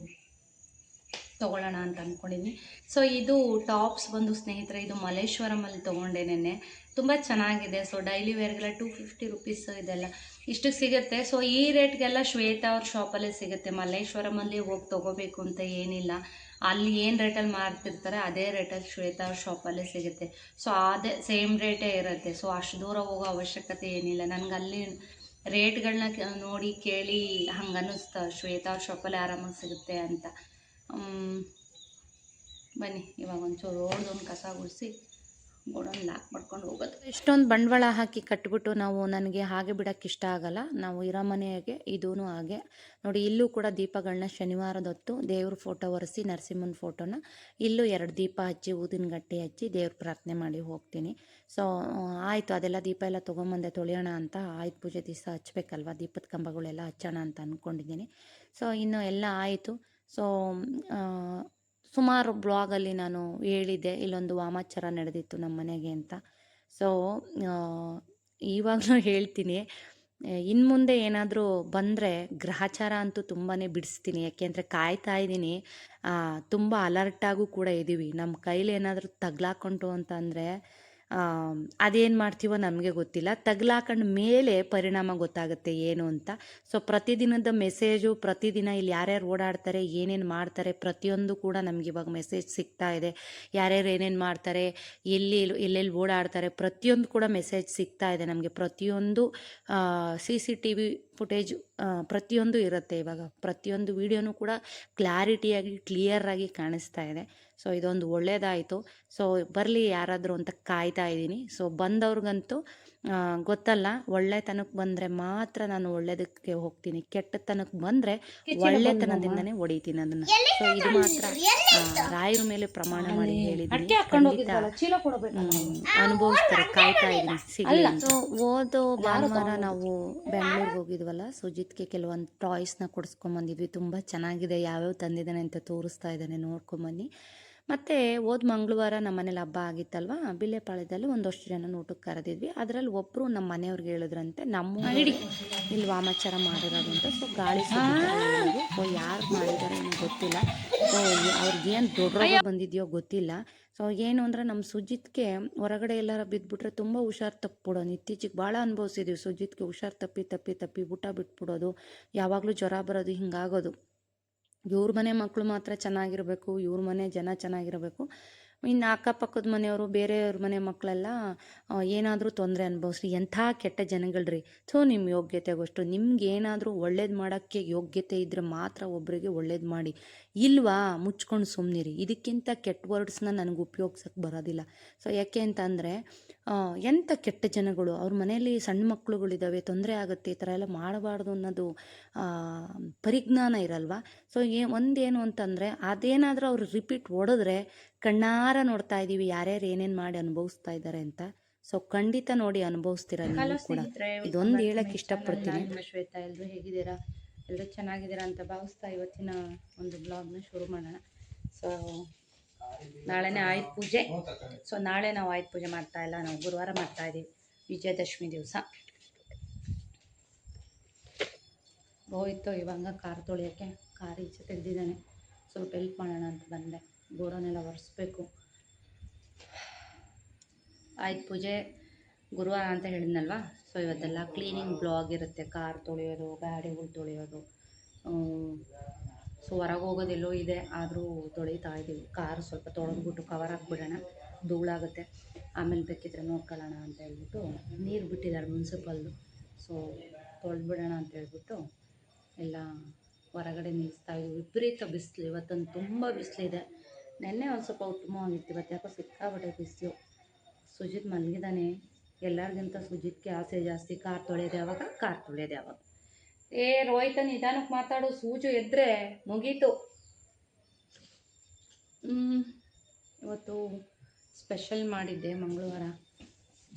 ತೊಗೊಳ್ಳೋಣ ಅಂತ ಅಂದ್ಕೊಂಡಿದ್ದೀನಿ ಸೊ ಇದು ಟಾಪ್ಸ್ ಬಂದು ಸ್ನೇಹಿತರೆ, ಇದು ಮಲ್ಲೇಶ್ವರಮಲ್ಲಿ ತೊಗೊಂಡೆ ನೆನ್ನೆ. ತುಂಬ ಚೆನ್ನಾಗಿದೆ. ಸೊ ಡೈಲಿ ವೇರ್ಗೆಲ್ಲ ಟೂ ಫಿಫ್ಟಿ ರುಪೀಸ್ ಇದೆಲ್ಲ. ಇಷ್ಟಕ್ಕೆ ಸಿಗುತ್ತೆ. ಸೊ ಈ ರೇಟ್ಗೆಲ್ಲ ಶ್ವೇತಾ ಅವ್ರ ಶಾಪಲ್ಲೇ ಸಿಗುತ್ತೆ. ಮಲ್ಲೇಶ್ವರಮಲ್ಲಿ ಹೋಗಿ ತೊಗೋಬೇಕು ಅಂತ ಏನಿಲ್ಲ. ಅಲ್ಲಿ ಏನು ರೇಟಲ್ಲಿ ಮಾರ್ತಿರ್ತಾರೆ, ಅದೇ ರೇಟಲ್ಲಿ ಶ್ವೇತಾ ಅವ್ರ ಶಾಪಲ್ಲೇ ಸಿಗುತ್ತೆ. ಸೊ ಅದೇ ಸೇಮ್ ರೇಟೇ ಇರುತ್ತೆ. ಸೊ ಅಷ್ಟು ದೂರ ಹೋಗೋ ಅವಶ್ಯಕತೆ ಏನಿಲ್ಲ. ನನಗೆ ಅಲ್ಲಿ ರೇಟ್ಗಳನ್ನ ನೋಡಿ ಕೇಳಿ ಹಂಗೆ ಅನ್ನಿಸ್ತ. ಶ್ವೇತಾ ಅವ್ರ ಶಾಪಲ್ಲಿ ಆರಾಮಾಗಿ ಸಿಗುತ್ತೆ ಅಂತ. ಬನ್ನಿ, ಇವಾಗ ಒಂಚೂರು ರೋಡ್ದೊಂದು ಕಸ ಗುಡಿಸಿ. ಗೋಡನ್ ಲಾಕ್ ಮಾಡ್ಕೊಂಡು ಹೋಗೋದು. ಇಷ್ಟೊಂದು ಬಂಡವಾಳ ಹಾಕಿ ಕಟ್ಬಿಟ್ಟು ನಾವು ನನಗೆ ಹಾಗೆ ಬಿಡೋಕ್ಕೆ ಇಷ್ಟ ಆಗಲ್ಲ. ನಾವು ಇರೋ ಮನೆಗೆ ಇದೂ ಹಾಗೆ. ನೋಡಿ, ಇಲ್ಲೂ ಕೂಡ ದೀಪಗಳನ್ನ ಶನಿವಾರದ ಹೊತ್ತು ದೇವ್ರ ಫೋಟೋ ಒರೆಸಿ ನರಸಿಂಹನ ಫೋಟೋನ ಇಲ್ಲೂ ಎರಡು ದೀಪ ಹಚ್ಚಿ, ಊದಿನ ಗಟ್ಟಿ ಹಚ್ಚಿ ದೇವ್ರ ಪ್ರಾರ್ಥನೆ ಮಾಡಿ ಹೋಗ್ತೀನಿ. ಸೊ ಆಯಿತು, ಅದೆಲ್ಲ ದೀಪ ಎಲ್ಲ ತೊಗೊಂಬಂದೆ ತೊಳೆಯೋಣ ಅಂತ ಆಯುಧ ಪೂಜೆ ದಿವಸ ಹಚ್ಬೇಕಲ್ವ? ದೀಪದ ಕಂಬಗಳೆಲ್ಲ ಹಚ್ಚೋಣ ಅಂತ ಅಂದ್ಕೊಂಡಿದ್ದೀನಿ ಸೊ ಇನ್ನು ಎಲ್ಲ ಆಯಿತು. ಸೊ ಸುಮಾರು ಬ್ಲಾಗಲ್ಲಿ ನಾನು ಹೇಳಿದ್ದೆ, ಇಲ್ಲೊಂದು ವಾಮಾಚಾರ ನಡೆದಿತ್ತು ನಮ್ಮ ಮನೆಗೆ ಅಂತ. ಸೊ ಇವಾಗಲೂ ಹೇಳ್ತೀನಿ ಇನ್ನು ಮುಂದೆ ಏನಾದರೂ ಬಂದರೆ ಗ್ರಹಚಾರ ಅಂತೂ ತುಂಬಾ ಬಿಡಿಸ್ತೀನಿ. ಯಾಕೆಂದರೆ ಕಾಯ್ತಾ ಇದ್ದೀನಿ. ತುಂಬ ಅಲರ್ಟಾಗೂ ಕೂಡ ಇದ್ದೀವಿ ನಮ್ಮ ಕೈಲಿ ಏನಾದರೂ ತಗ್ಲಾಕೊಂಡು ಅಂತ ಅಂದರೆ ಅದೇನು ಮಾಡ್ತೀವೋ ನಮಗೆ ಗೊತ್ತಿಲ್ಲ. ತಗ್ಲಾಕೊಂಡ ಮೇಲೆ ಪರಿಣಾಮ ಗೊತ್ತಾಗುತ್ತೆ ಏನು ಅಂತ. ಸೊ ಪ್ರತಿದಿನದ ಮೆಸೇಜು ಪ್ರತಿದಿನ ಇಲ್ಲಿ ಯಾರ್ಯಾರು ಓಡಾಡ್ತಾರೆ, ಏನೇನು ಮಾಡ್ತಾರೆ, ಪ್ರತಿಯೊಂದು ಕೂಡ ನಮ್ಗೆ ಇವಾಗ ಮೆಸೇಜ್ ಸಿಗ್ತಾ ಇದೆ. ಯಾರ್ಯಾರು ಏನೇನು ಮಾಡ್ತಾರೆ, ಎಲ್ಲಿ, ಎಲ್ಲೆಲ್ಲಿ ಓಡಾಡ್ತಾರೆ, ಪ್ರತಿಯೊಂದು ಕೂಡ ಮೆಸೇಜ್ ಸಿಗ್ತಾ ಇದೆ ನಮಗೆ. ಪ್ರತಿಯೊಂದು C C T V footage ಪ್ರತಿಯೊಂದು ಇರುತ್ತೆ ಇವಾಗ. ಪ್ರತಿಯೊಂದು ವಿಡಿಯೋನೂ ಕೂಡ ಕ್ಲಾರಿಟಿಯಾಗಿ ಕ್ಲಿಯರಾಗಿ ಕಾಣಿಸ್ತಾ ಇದೆ. ಸೊ ಇದೊಂದು ಒಳ್ಳೇದಾಯಿತು. ಸೊ ಬರಲಿ ಯಾರಾದರೂ ಅಂತ ಕಾಯ್ತಾ ಇದ್ದೀನಿ. ಸೊ ಬಂದವ್ರಿಗಂತೂ ಗೊತ್ತಲ್ಲ ಒಳ್ಳೆತನಕ್ಕೆ ಬಂದರೆ ಮಾತ್ರ ನಾನು ಒಳ್ಳೇದಕ್ಕೆ ಹೋಗ್ತೀನಿ. ಕೆಟ್ಟತನಕ್ಕೆ ಬಂದರೆ ಒಳ್ಳೆತನದಿಂದನೇ ಹೊಡಿತೀನಿ ಅದನ್ನು. ಸೊ ಇದು ಮಾತ್ರ ರಾಯರ ಮೇಲೆ ಪ್ರಮಾಣ ಮಾಡಿ ಹೇಳಿದ್ದೀನಿ. ಅನುಭವಿಸ್ತಾರೆ ಕಾಯ್ತಾ ಇದ್ದೀನಿ. ಸಿಗಲಿ ಸೊ ಓದೋ ಭಾನುವಾರ ನಾವು ಬೆಂಗಳೂರಿಗೆ ಹೋಗಿದ್ವಲ್ಲ ಸುಜಿತ್ಗೆ ಕೆಲವೊಂದು ಟಾಯ್ಸ್ನ ಕೊಡಿಸ್ಕೊಂಬಂದಿದ್ವಿ. ತುಂಬ ಚೆನ್ನಾಗಿದೆ ಯಾವ್ಯಾವ ತಂದಿದ್ದಾನೆ ಅಂತ ತೋರಿಸ್ತಾ ಇದ್ದಾನೆ ನೋಡ್ಕೊಂಬನ್ನಿ. ಮತ್ತು ಹೋದ ಮಂಗಳವಾರ ನಮ್ಮ ಮನೇಲಿ ಹಬ್ಬ ಆಗಿತ್ತಲ್ವಾ? ಬಿಲ್ಲೆಪಾಳ್ಯದಲ್ಲಿ ಒಂದಷ್ಟು ಜನ ಊಟಕ್ಕೆ ಕರೆದಿದ್ವಿ. ಅದರಲ್ಲಿ ಒಬ್ಬರು ನಮ್ಮ ಮನೆಯವ್ರಿಗೆ ಹೇಳಿದ್ರಂತೆ ನಮ್ಮ ಇಲ್ಲಿ ವಾಮಾಚಾರ ಮಾಡಿರೋದಂತ ಸೊ ಗಾಳಿ ಸೊ ಯಾರು ಮಾಡಿದ್ದಾರೆ ಏನೋ ಗೊತ್ತಿಲ್ಲ. ಸೊ ಅವ್ರಿಗೇನು ದೊಡ್ಡ ರೋಗ ಬಂದಿದೆಯೋ ಗೊತ್ತಿಲ್ಲ. ಸೊ ಏನು ಅಂದರೆ ನಮ್ಮ ಸುಜಿತ್ಗೆ ಹೊರಗಡೆ ಎಲ್ಲಾರ ಬಿದ್ದುಬಿಟ್ರೆ ತುಂಬ ಹುಷಾರು ತಪ್ಪಿಬಿಡೋನು ಇತ್ತೀಚೆಗೆ ಭಾಳ ಅನುಭವಿಸಿದ್ದೀವಿ ಸುಜಿತ್ಗೆ ಹುಷಾರು ತಪ್ಪಿ ತಪ್ಪಿ ತಪ್ಪಿ ಊಟ ಬಿಟ್ಬಿಡೋದು. ಯಾವಾಗಲೂ ಜ್ವರ ಬರೋದು ಹಿಂಗಾಗೋದು. ಇವ್ರ ಮನೆ ಮಕ್ಕಳು ಮಾತ್ರ ಚೆನ್ನಾಗಿರಬೇಕು ಇವ್ರ ಮನೆ ಜನ ಚೆನ್ನಾಗಿರಬೇಕು. ಇನ್ನು ಅಕ್ಕಪಕ್ಕದ ಮನೆಯವರು, ಬೇರೆಯವ್ರ ಮನೆ ಮಕ್ಕಳೆಲ್ಲ ಏನಾದರೂ ತೊಂದರೆ ಅನುಭವಿಸ್ರಿ ಎಂಥ ಕೆಟ್ಟ ಜನಗಳ್ರಿ. ಸೊ ನಿಮ್ಮ ಯೋಗ್ಯತೆಗೋಷ್ಟು ನಿಮ್ಗೆ ಏನಾದರೂ ಒಳ್ಳೇದು ಮಾಡೋಕ್ಕೆ ಯೋಗ್ಯತೆ ಇದ್ದರೆ ಮಾತ್ರ ಒಬ್ಬರಿಗೆ ಒಳ್ಳೇದು ಮಾಡಿ. ಇಲ್ವಾ? ಮುಚ್ಕೊಂಡು ಸುಮ್ಮನಿರಿ ಇದಕ್ಕಿಂತ ಕೆಟ್ಟ ವರ್ಡ್ಸ್ನ ನನಗೆ ಉಪಯೋಗ್ಸಕ್ಕೆ ಬರೋದಿಲ್ಲ. ಸೊ, ಯಾಕೆ ಅಂತ ಅಂದರೆ ಎಂಥ ಕೆಟ್ಟ ಜನಗಳು, ಅವ್ರ ಮನೆಯಲ್ಲಿ ಸಣ್ಣ ಮಕ್ಕಳುಗಳಿದ್ದಾವೆ ತೊಂದರೆ ಆಗುತ್ತೆ, ಈ ಥರ ಎಲ್ಲ ಮಾಡಬಾರ್ದು ಅನ್ನೋದು ಪರಿಜ್ಞಾನ ಇರಲ್ವಾ? ಸೊ, ಏ, ಒಂದೇನು ಅಂತಂದರೆ, ಅದೇನಾದರೂ ಅವ್ರು ರಿಪೀಟ್ ಹೊಡೆದ್ರೆ ಕಣ್ಣಾರ ನೋಡ್ತಾ ಇದ್ದೀವಿ ಯಾರ್ಯಾರು ಏನೇನು ಮಾಡಿ ಅನುಭವಿಸ್ತಾ ಇದ್ದಾರೆ ಅಂತ. ಸೊ ಖಂಡಿತ ನೋಡಿ ಅನುಭವಿಸ್ತೀರ ನೀವು ಕೂಡ. ಇದೊಂದು ಹೇಳಕ್ಕೆ ಇಷ್ಟಪಡ್ತೀನಿ. ಶ್ವೇತಾ ಎಲ್ಲರೂ ಹೇಗಿದ್ದೀರಾ? ಎಲ್ಲರೂ ಚೆನ್ನಾಗಿದ್ದೀರಾ ಅಂತ ಭಾವಿಸ್ತಾ ಇವತ್ತಿನ ಒಂದು ಬ್ಲಾಗ್ನ ಶುರು ಮಾಡೋಣ. ಸೊ ನಾಳೆನೇ ಆಯುಧ ಪೂಜೆ. ಸೊ ನಾಳೆ ನಾವು ಆಯುಧ ಪೂಜೆ ಮಾಡ್ತಾ ಇಲ್ಲ ನಾವು ಗುರುವಾರ ಮಾಡ್ತಾ ಇದ್ದೀವಿ ವಿಜಯದಶಮಿ ದಿವಸ. ಹೋಯ್ತು ಇವಾಗ ಕಾರ್ ತೊಳೆಯೋಕ್ಕೆ ಕಾರ್ ಈಚೆ ತೆಗೆದಿದ್ದಾನೆ. ಸ್ವಲ್ಪ ಹೆಲ್ಪ್ ಮಾಡೋಣ ಅಂತ ಬಂದೆ. ಗೋಡನೆಲ್ಲ ಒರೆಸ್ಬೇಕು. ಆಯ್ತು ಪೂಜೆ, ಗುರುವಾರ ಅಂತ ಹೇಳಿದ್ನಲ್ವ? ಸೊ ಇವತ್ತೆಲ್ಲ ಕ್ಲೀನಿಂಗ್ ಬ್ಲಾಗ್ ಇರುತ್ತೆ. ಕಾರ್ ತೊಳೆಯೋದು, ಗಾಡಿಗಳು ತೊಳೆಯೋದು. ಸೊ ಹೊರಗೆ ಹೋಗೋದೆಲ್ಲೋ ಇದೆ. ಆದರೂ ತೊಳಿತಾ ಇದ್ದೀವಿ ಕಾರ್ ಸ್ವಲ್ಪ ತೊಳೆದ್ಬಿಟ್ಟು ಕವರ್ ಹಾಕ್ಬಿಡೋಣ. ಧೂಳಾಗುತ್ತೆ ಆಮೇಲೆ ಬೇಕಿದ್ರೆ ನೋಡ್ಕೊಳ್ಳೋಣ ಅಂತ ಹೇಳ್ಬಿಟ್ಟು ನೀರು ಬಿಟ್ಟಿದ್ದಾರೆ ಮುನ್ಸಿಪಲ್ದು ಸೊ ತೊಳೆದ್ಬಿಡೋಣ ಅಂತ ಹೇಳ್ಬಿಟ್ಟು ಎಲ್ಲ ಹೊರಗಡೆ ನಿಲ್ಲಿಸ್ತಾ ಇದ್ದೀವಿ ವಿಪರೀತ ಬಿಸಿಲು. ಇವತ್ತೊಂದು ತುಂಬ ಬಿಸಿಲಿದೆ ನೆನ್ನೆ ಒಂದು ಸ್ವಲ್ಪ ಉತ್ತಮವಾಗಿತ್ತು ಇವತ್ತು ಯಾಕೋ ಸಿಕ್ಕಾಪಟ್ಟೆ ಬಿಸಿಲು ಸುಜಿತ್ ಮಲಗಿದಾನೆ. ಎಲ್ಲರಿಗಿಂತ ಸುಜಿತ್ಗೆ ಆಸೆ ಜಾಸ್ತಿ ಕಾರ್ ತೊಳೆಯೋದು ಯಾವಾಗ? ಕಾರ್ ತೊಳೆಯೋದು ಯಾವಾಗ? ಏ ರೋಹಿತ ನಿಧಾನಕ್ಕೆ ಮಾತಾಡು. ಸೂಜು ಎದ್ರೆ ಮುಗೀತು. ಇವತ್ತು ಸ್ಪೆಷಲ್ ಮಾಡಿದ್ದೆ ಮಂಗಳವಾರ.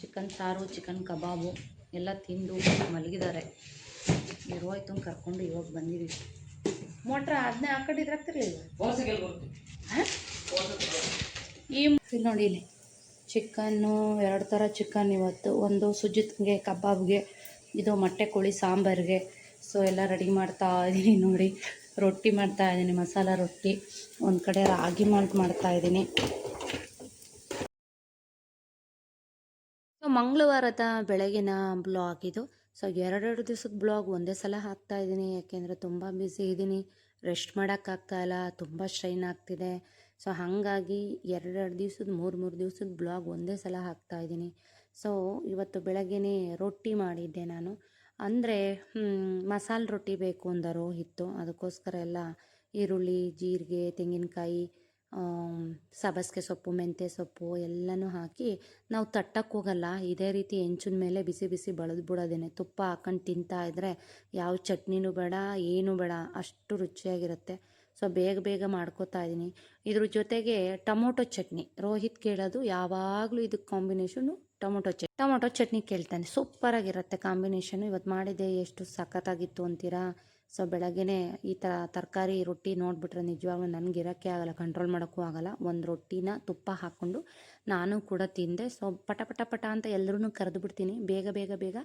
ಚಿಕನ್ ಸಾರು ಚಿಕನ್ ಕಬಾಬು ಎಲ್ಲ ತಿಂದು ಮಲಗಿದ್ದಾರೆ ರೋಹಿತನ ಕರ್ಕೊಂಡು ಇವಾಗ ಬಂದಿದ್ದೀವಿ ಮೋಟ್ರ್ ಅದನ್ನೇ ಆ ಕಡೆ ಇದ್ರಾಗ್ತಿರ್ಲಿಲ್ಲ ಈ ನೋಡಿ ಇಲ್ಲಿ. ಚಿಕನ್ನು, ಎರಡು ಥರ ಚಿಕನ್ ಇವತ್ತು. ಒಂದು ಸುಜಿತ್ಗೆ, ಕಬಾಬ್ಗೆ, ಇದು ಮೊಟ್ಟೆ ಕೋಳಿ, ಸಾಂಬಾರಿಗೆ. ಸೊ ಎಲ್ಲ ರೆಡಿ ಮಾಡ್ತಾ ಇದ್ದೀನಿ ನೋಡಿ. ರೊಟ್ಟಿ ಮಾಡ್ತಾ ಇದ್ದೀನಿ ಮಸಾಲ ರೊಟ್ಟಿ. ಒಂದು ಕಡೆ ರಾಗಿ ಮಾಲ್ಟ್ ಮಾಡ್ತಾ ಇದ್ದೀನಿ ಸೊ ಮಂಗಳವಾರದ ಬೆಳಗಿನ ಬ್ಲಾಗ್ ಇದು. ಸೊ ಎರಡೆರಡು ದಿವಸದ ಬ್ಲಾಗ್ ಒಂದೇ ಸಲ ಹಾಕ್ತಾ ಇದ್ದೀನಿ ಯಾಕೆಂದರೆ ತುಂಬ ಬ್ಯುಸಿ ಇದ್ದೀನಿ ರೆಸ್ಟ್ ಮಾಡೋಕ್ಕಾಗ್ತಾಯಿಲ್ಲ ತುಂಬ ಸ್ಟ್ರೈನ್ ಆಗ್ತಿದೆ. ಸೊ ಹಾಗಾಗಿ ಎರಡೆರಡು ದಿವ್ಸದ, ಮೂರು ಮೂರು ದಿವ್ಸದ ಬ್ಲಾಗ್ ಒಂದೇ ಸಲ ಹಾಕ್ತಾ ಇದ್ದೀನಿ. ಸೊ ಇವತ್ತು ಬೆಳಗ್ಗೆನೇ ರೊಟ್ಟಿ ಮಾಡಿದ್ದೆ ನಾನು. ಅಂದರೆ ಮಸಾಲೆ ರೊಟ್ಟಿ ಬೇಕು ಅಂದ ಇತ್ತು. ಅದಕ್ಕೋಸ್ಕರ ಎಲ್ಲ ಈರುಳ್ಳಿ, ಜೀರಿಗೆ, ತೆಂಗಿನಕಾಯಿ ಸಬಸ್ಗೆ ಸೊಪ್ಪು, ಮೆಂತ್ಯ ಸೊಪ್ಪು ಎಲ್ಲನೂ ಹಾಕಿ ನಾವು ತಟ್ಟಕ್ಕೆ ಹೋಗಲ್ಲ. ಇದೇ ರೀತಿ ಹೆಂಚಿನ ಮೇಲೆ ಬಿಸಿ ಬಿಸಿ ಬಳದು ಬಿಡೋದೇನೆ. ತುಪ್ಪ ಹಾಕೊಂಡು ತಿಂತಾ ಇದ್ದರೆ ಯಾವ ಚಟ್ನಿನೂ ಬೇಡ, ಏನೂ ಬೇಡ, ಅಷ್ಟು ರುಚಿಯಾಗಿರುತ್ತೆ. ಸೊ ಬೇಗ ಬೇಗ ಮಾಡ್ಕೋತಾ ಇದ್ದೀನಿ ಇದ್ರ ಜೊತೆಗೆ ಟೊಮೊಟೊ ಚಟ್ನಿ. ರೋಹಿತ್ ಕೇಳೋದು ಯಾವಾಗಲೂ ಇದಕ್ಕೆ combination tomato chutney. Tomato chutney ಕೇಳ್ತಾನೆ. ಸೂಪರಾಗಿರುತ್ತೆ ಕಾಂಬಿನೇಷನು ಇವತ್ತು ಮಾಡಿದೆ ಎಷ್ಟು ಸಖತ್ತಾಗಿತ್ತು ಅಂತೀರಾ? ಸೊ ಬೆಳಗ್ಗೆನೇ ಈ ಥರ ತರಕಾರಿ, ರೊಟ್ಟಿ ನೋಡಿಬಿಟ್ರೆ ನಿಜವಾಗ್ಲೂ ನನಗೆ ಇರೋಕ್ಕೆ ಆಗಲ್ಲ ಕಂಟ್ರೋಲ್ ಮಾಡೋಕ್ಕೂ ಆಗಲ್ಲ. ಒಂದು ರೊಟ್ಟಿನ ತುಪ್ಪ ಹಾಕ್ಕೊಂಡು ನಾನು ಕೂಡ ತಿಂದೆ. ಸೊ ಪಟ ಪಟ ಪಟ ಅಂತ ಎಲ್ಲರೂ ಕರೆದು ಬಿಡ್ತೀನಿ. ಬೇಗ ಬೇಗ ಬೇಗ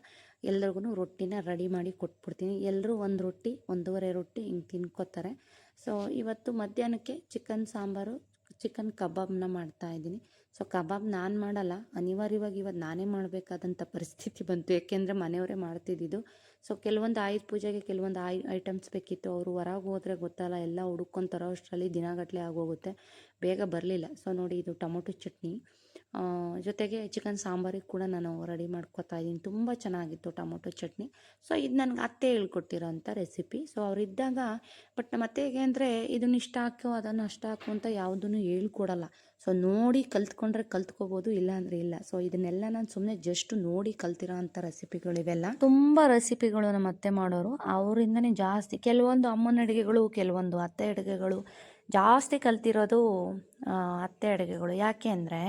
ಎಲ್ರಿಗೂ ರೊಟ್ಟಿನ ರೆಡಿ ಮಾಡಿ ಕೊಟ್ಬಿಡ್ತೀನಿ. ಎಲ್ಲರೂ ಒಂದು ರೊಟ್ಟಿ, ಒಂದೂವರೆ ರೊಟ್ಟಿ ಹಿಂಗೆ ತಿನ್ಕೋತಾರೆ. ಸೊ ಇವತ್ತು ಮಧ್ಯಾಹ್ನಕ್ಕೆ ಚಿಕನ್ ಸಾಂಬಾರು ಚಿಕನ್ ಕಬಾಬ್ನ ಮಾಡ್ತಾ ಇದ್ದೀನಿ. ಸೊ ಕಬಾಬ್ ನಾನು ಮಾಡಲ್ಲ. ಅನಿವಾರ್ಯವಾಗಿ ಇವತ್ತು ನಾನೇ ಮಾಡಬೇಕಾದಂಥ ಪರಿಸ್ಥಿತಿ ಬಂತು. ಏಕೆಂದರೆ ಮನೆಯವರೇ ಮಾಡ್ತಿದ್ದಿದ್ದು. ಸೊ ಕೆಲವೊಂದು ಆಯುಧ ಪೂಜೆಗೆ ಕೆಲವೊಂದು ಆಯ್ ಐಟಮ್ಸ್ ಬೇಕಿತ್ತು. ಅವರು ಹೊರಗೆ ಹೋದರೆ ಗೊತ್ತಲ್ಲ, ಎಲ್ಲ ಹುಡುಕೊಂಡು ತರೋ ಅಷ್ಟರಲ್ಲಿ ದಿನಗಟ್ಟಲೆ ಆಗೋಗುತ್ತೆ. ಬೇಗ ಬರಲಿಲ್ಲ. ಸೊ ನೋಡಿ ಇದು ಟೊಮೊಟೊ ಚಟ್ನಿ. ಜೊತೆಗೆ ಚಿಕನ್ ಸಾಂಬಾರಿಗೆ ಕೂಡ ನಾನು ರೆಡಿ ಮಾಡ್ಕೊತಾ ಇದ್ದೀನಿ. ತುಂಬ ಚೆನ್ನಾಗಿತ್ತು ಟೊಮೊಟೊ ಚಟ್ನಿ. ಸೊ ಇದು ನನಗೆ ಅತ್ತೆ ಹೇಳ್ಕೊಟ್ಟಿರೋಂಥ ರೆಸಿಪಿ ಸೊ ಅವರಿದ್ದಾಗ ಬಟ್ ನಮ್ಮ ಅತ್ತೆಗೆ ಅಂದರೆ ಇದನ್ನು ಇಷ್ಟ ಹಾಕು, ಅದನ್ನು ಅಷ್ಟು ಹಾಕು ಅಂತ ಯಾವುದನ್ನು ಹೇಳ್ಕೊಡಲ್ಲ. ಸೊ ನೋಡಿ ಕಲ್ತ್ಕೊಂಡ್ರೆ ಕಲ್ತ್ಕೋಬೋದು ಇಲ್ಲ ಅಂದರೆ ಇಲ್ಲ. ಸೊ ಇದನ್ನೆಲ್ಲ ನಾನು ಸುಮ್ಮನೆ ಜಸ್ಟ್ ನೋಡಿ ಕಲ್ತಿರೋ ಅಂಥ ರೆಸಿಪಿಗಳಿವೆಲ್ಲ ತುಂಬ ರೆಸಿಪಿಗಳು ನಮ್ಮ ಅತ್ತೆ ಮಾಡೋರು. ಅವರಿಂದನೇ ಜಾಸ್ತಿ. ಕೆಲವೊಂದು ಅಮ್ಮನ ಅಡುಗೆಗಳು, ಕೆಲವೊಂದು ಅತ್ತೆ ಅಡುಗೆಗಳು ಜಾಸ್ತಿ ಕಲ್ತಿರೋದು ಅತ್ತೆ ಅಡುಗೆಗಳು. ಯಾಕೆ ಅಂದರೆ,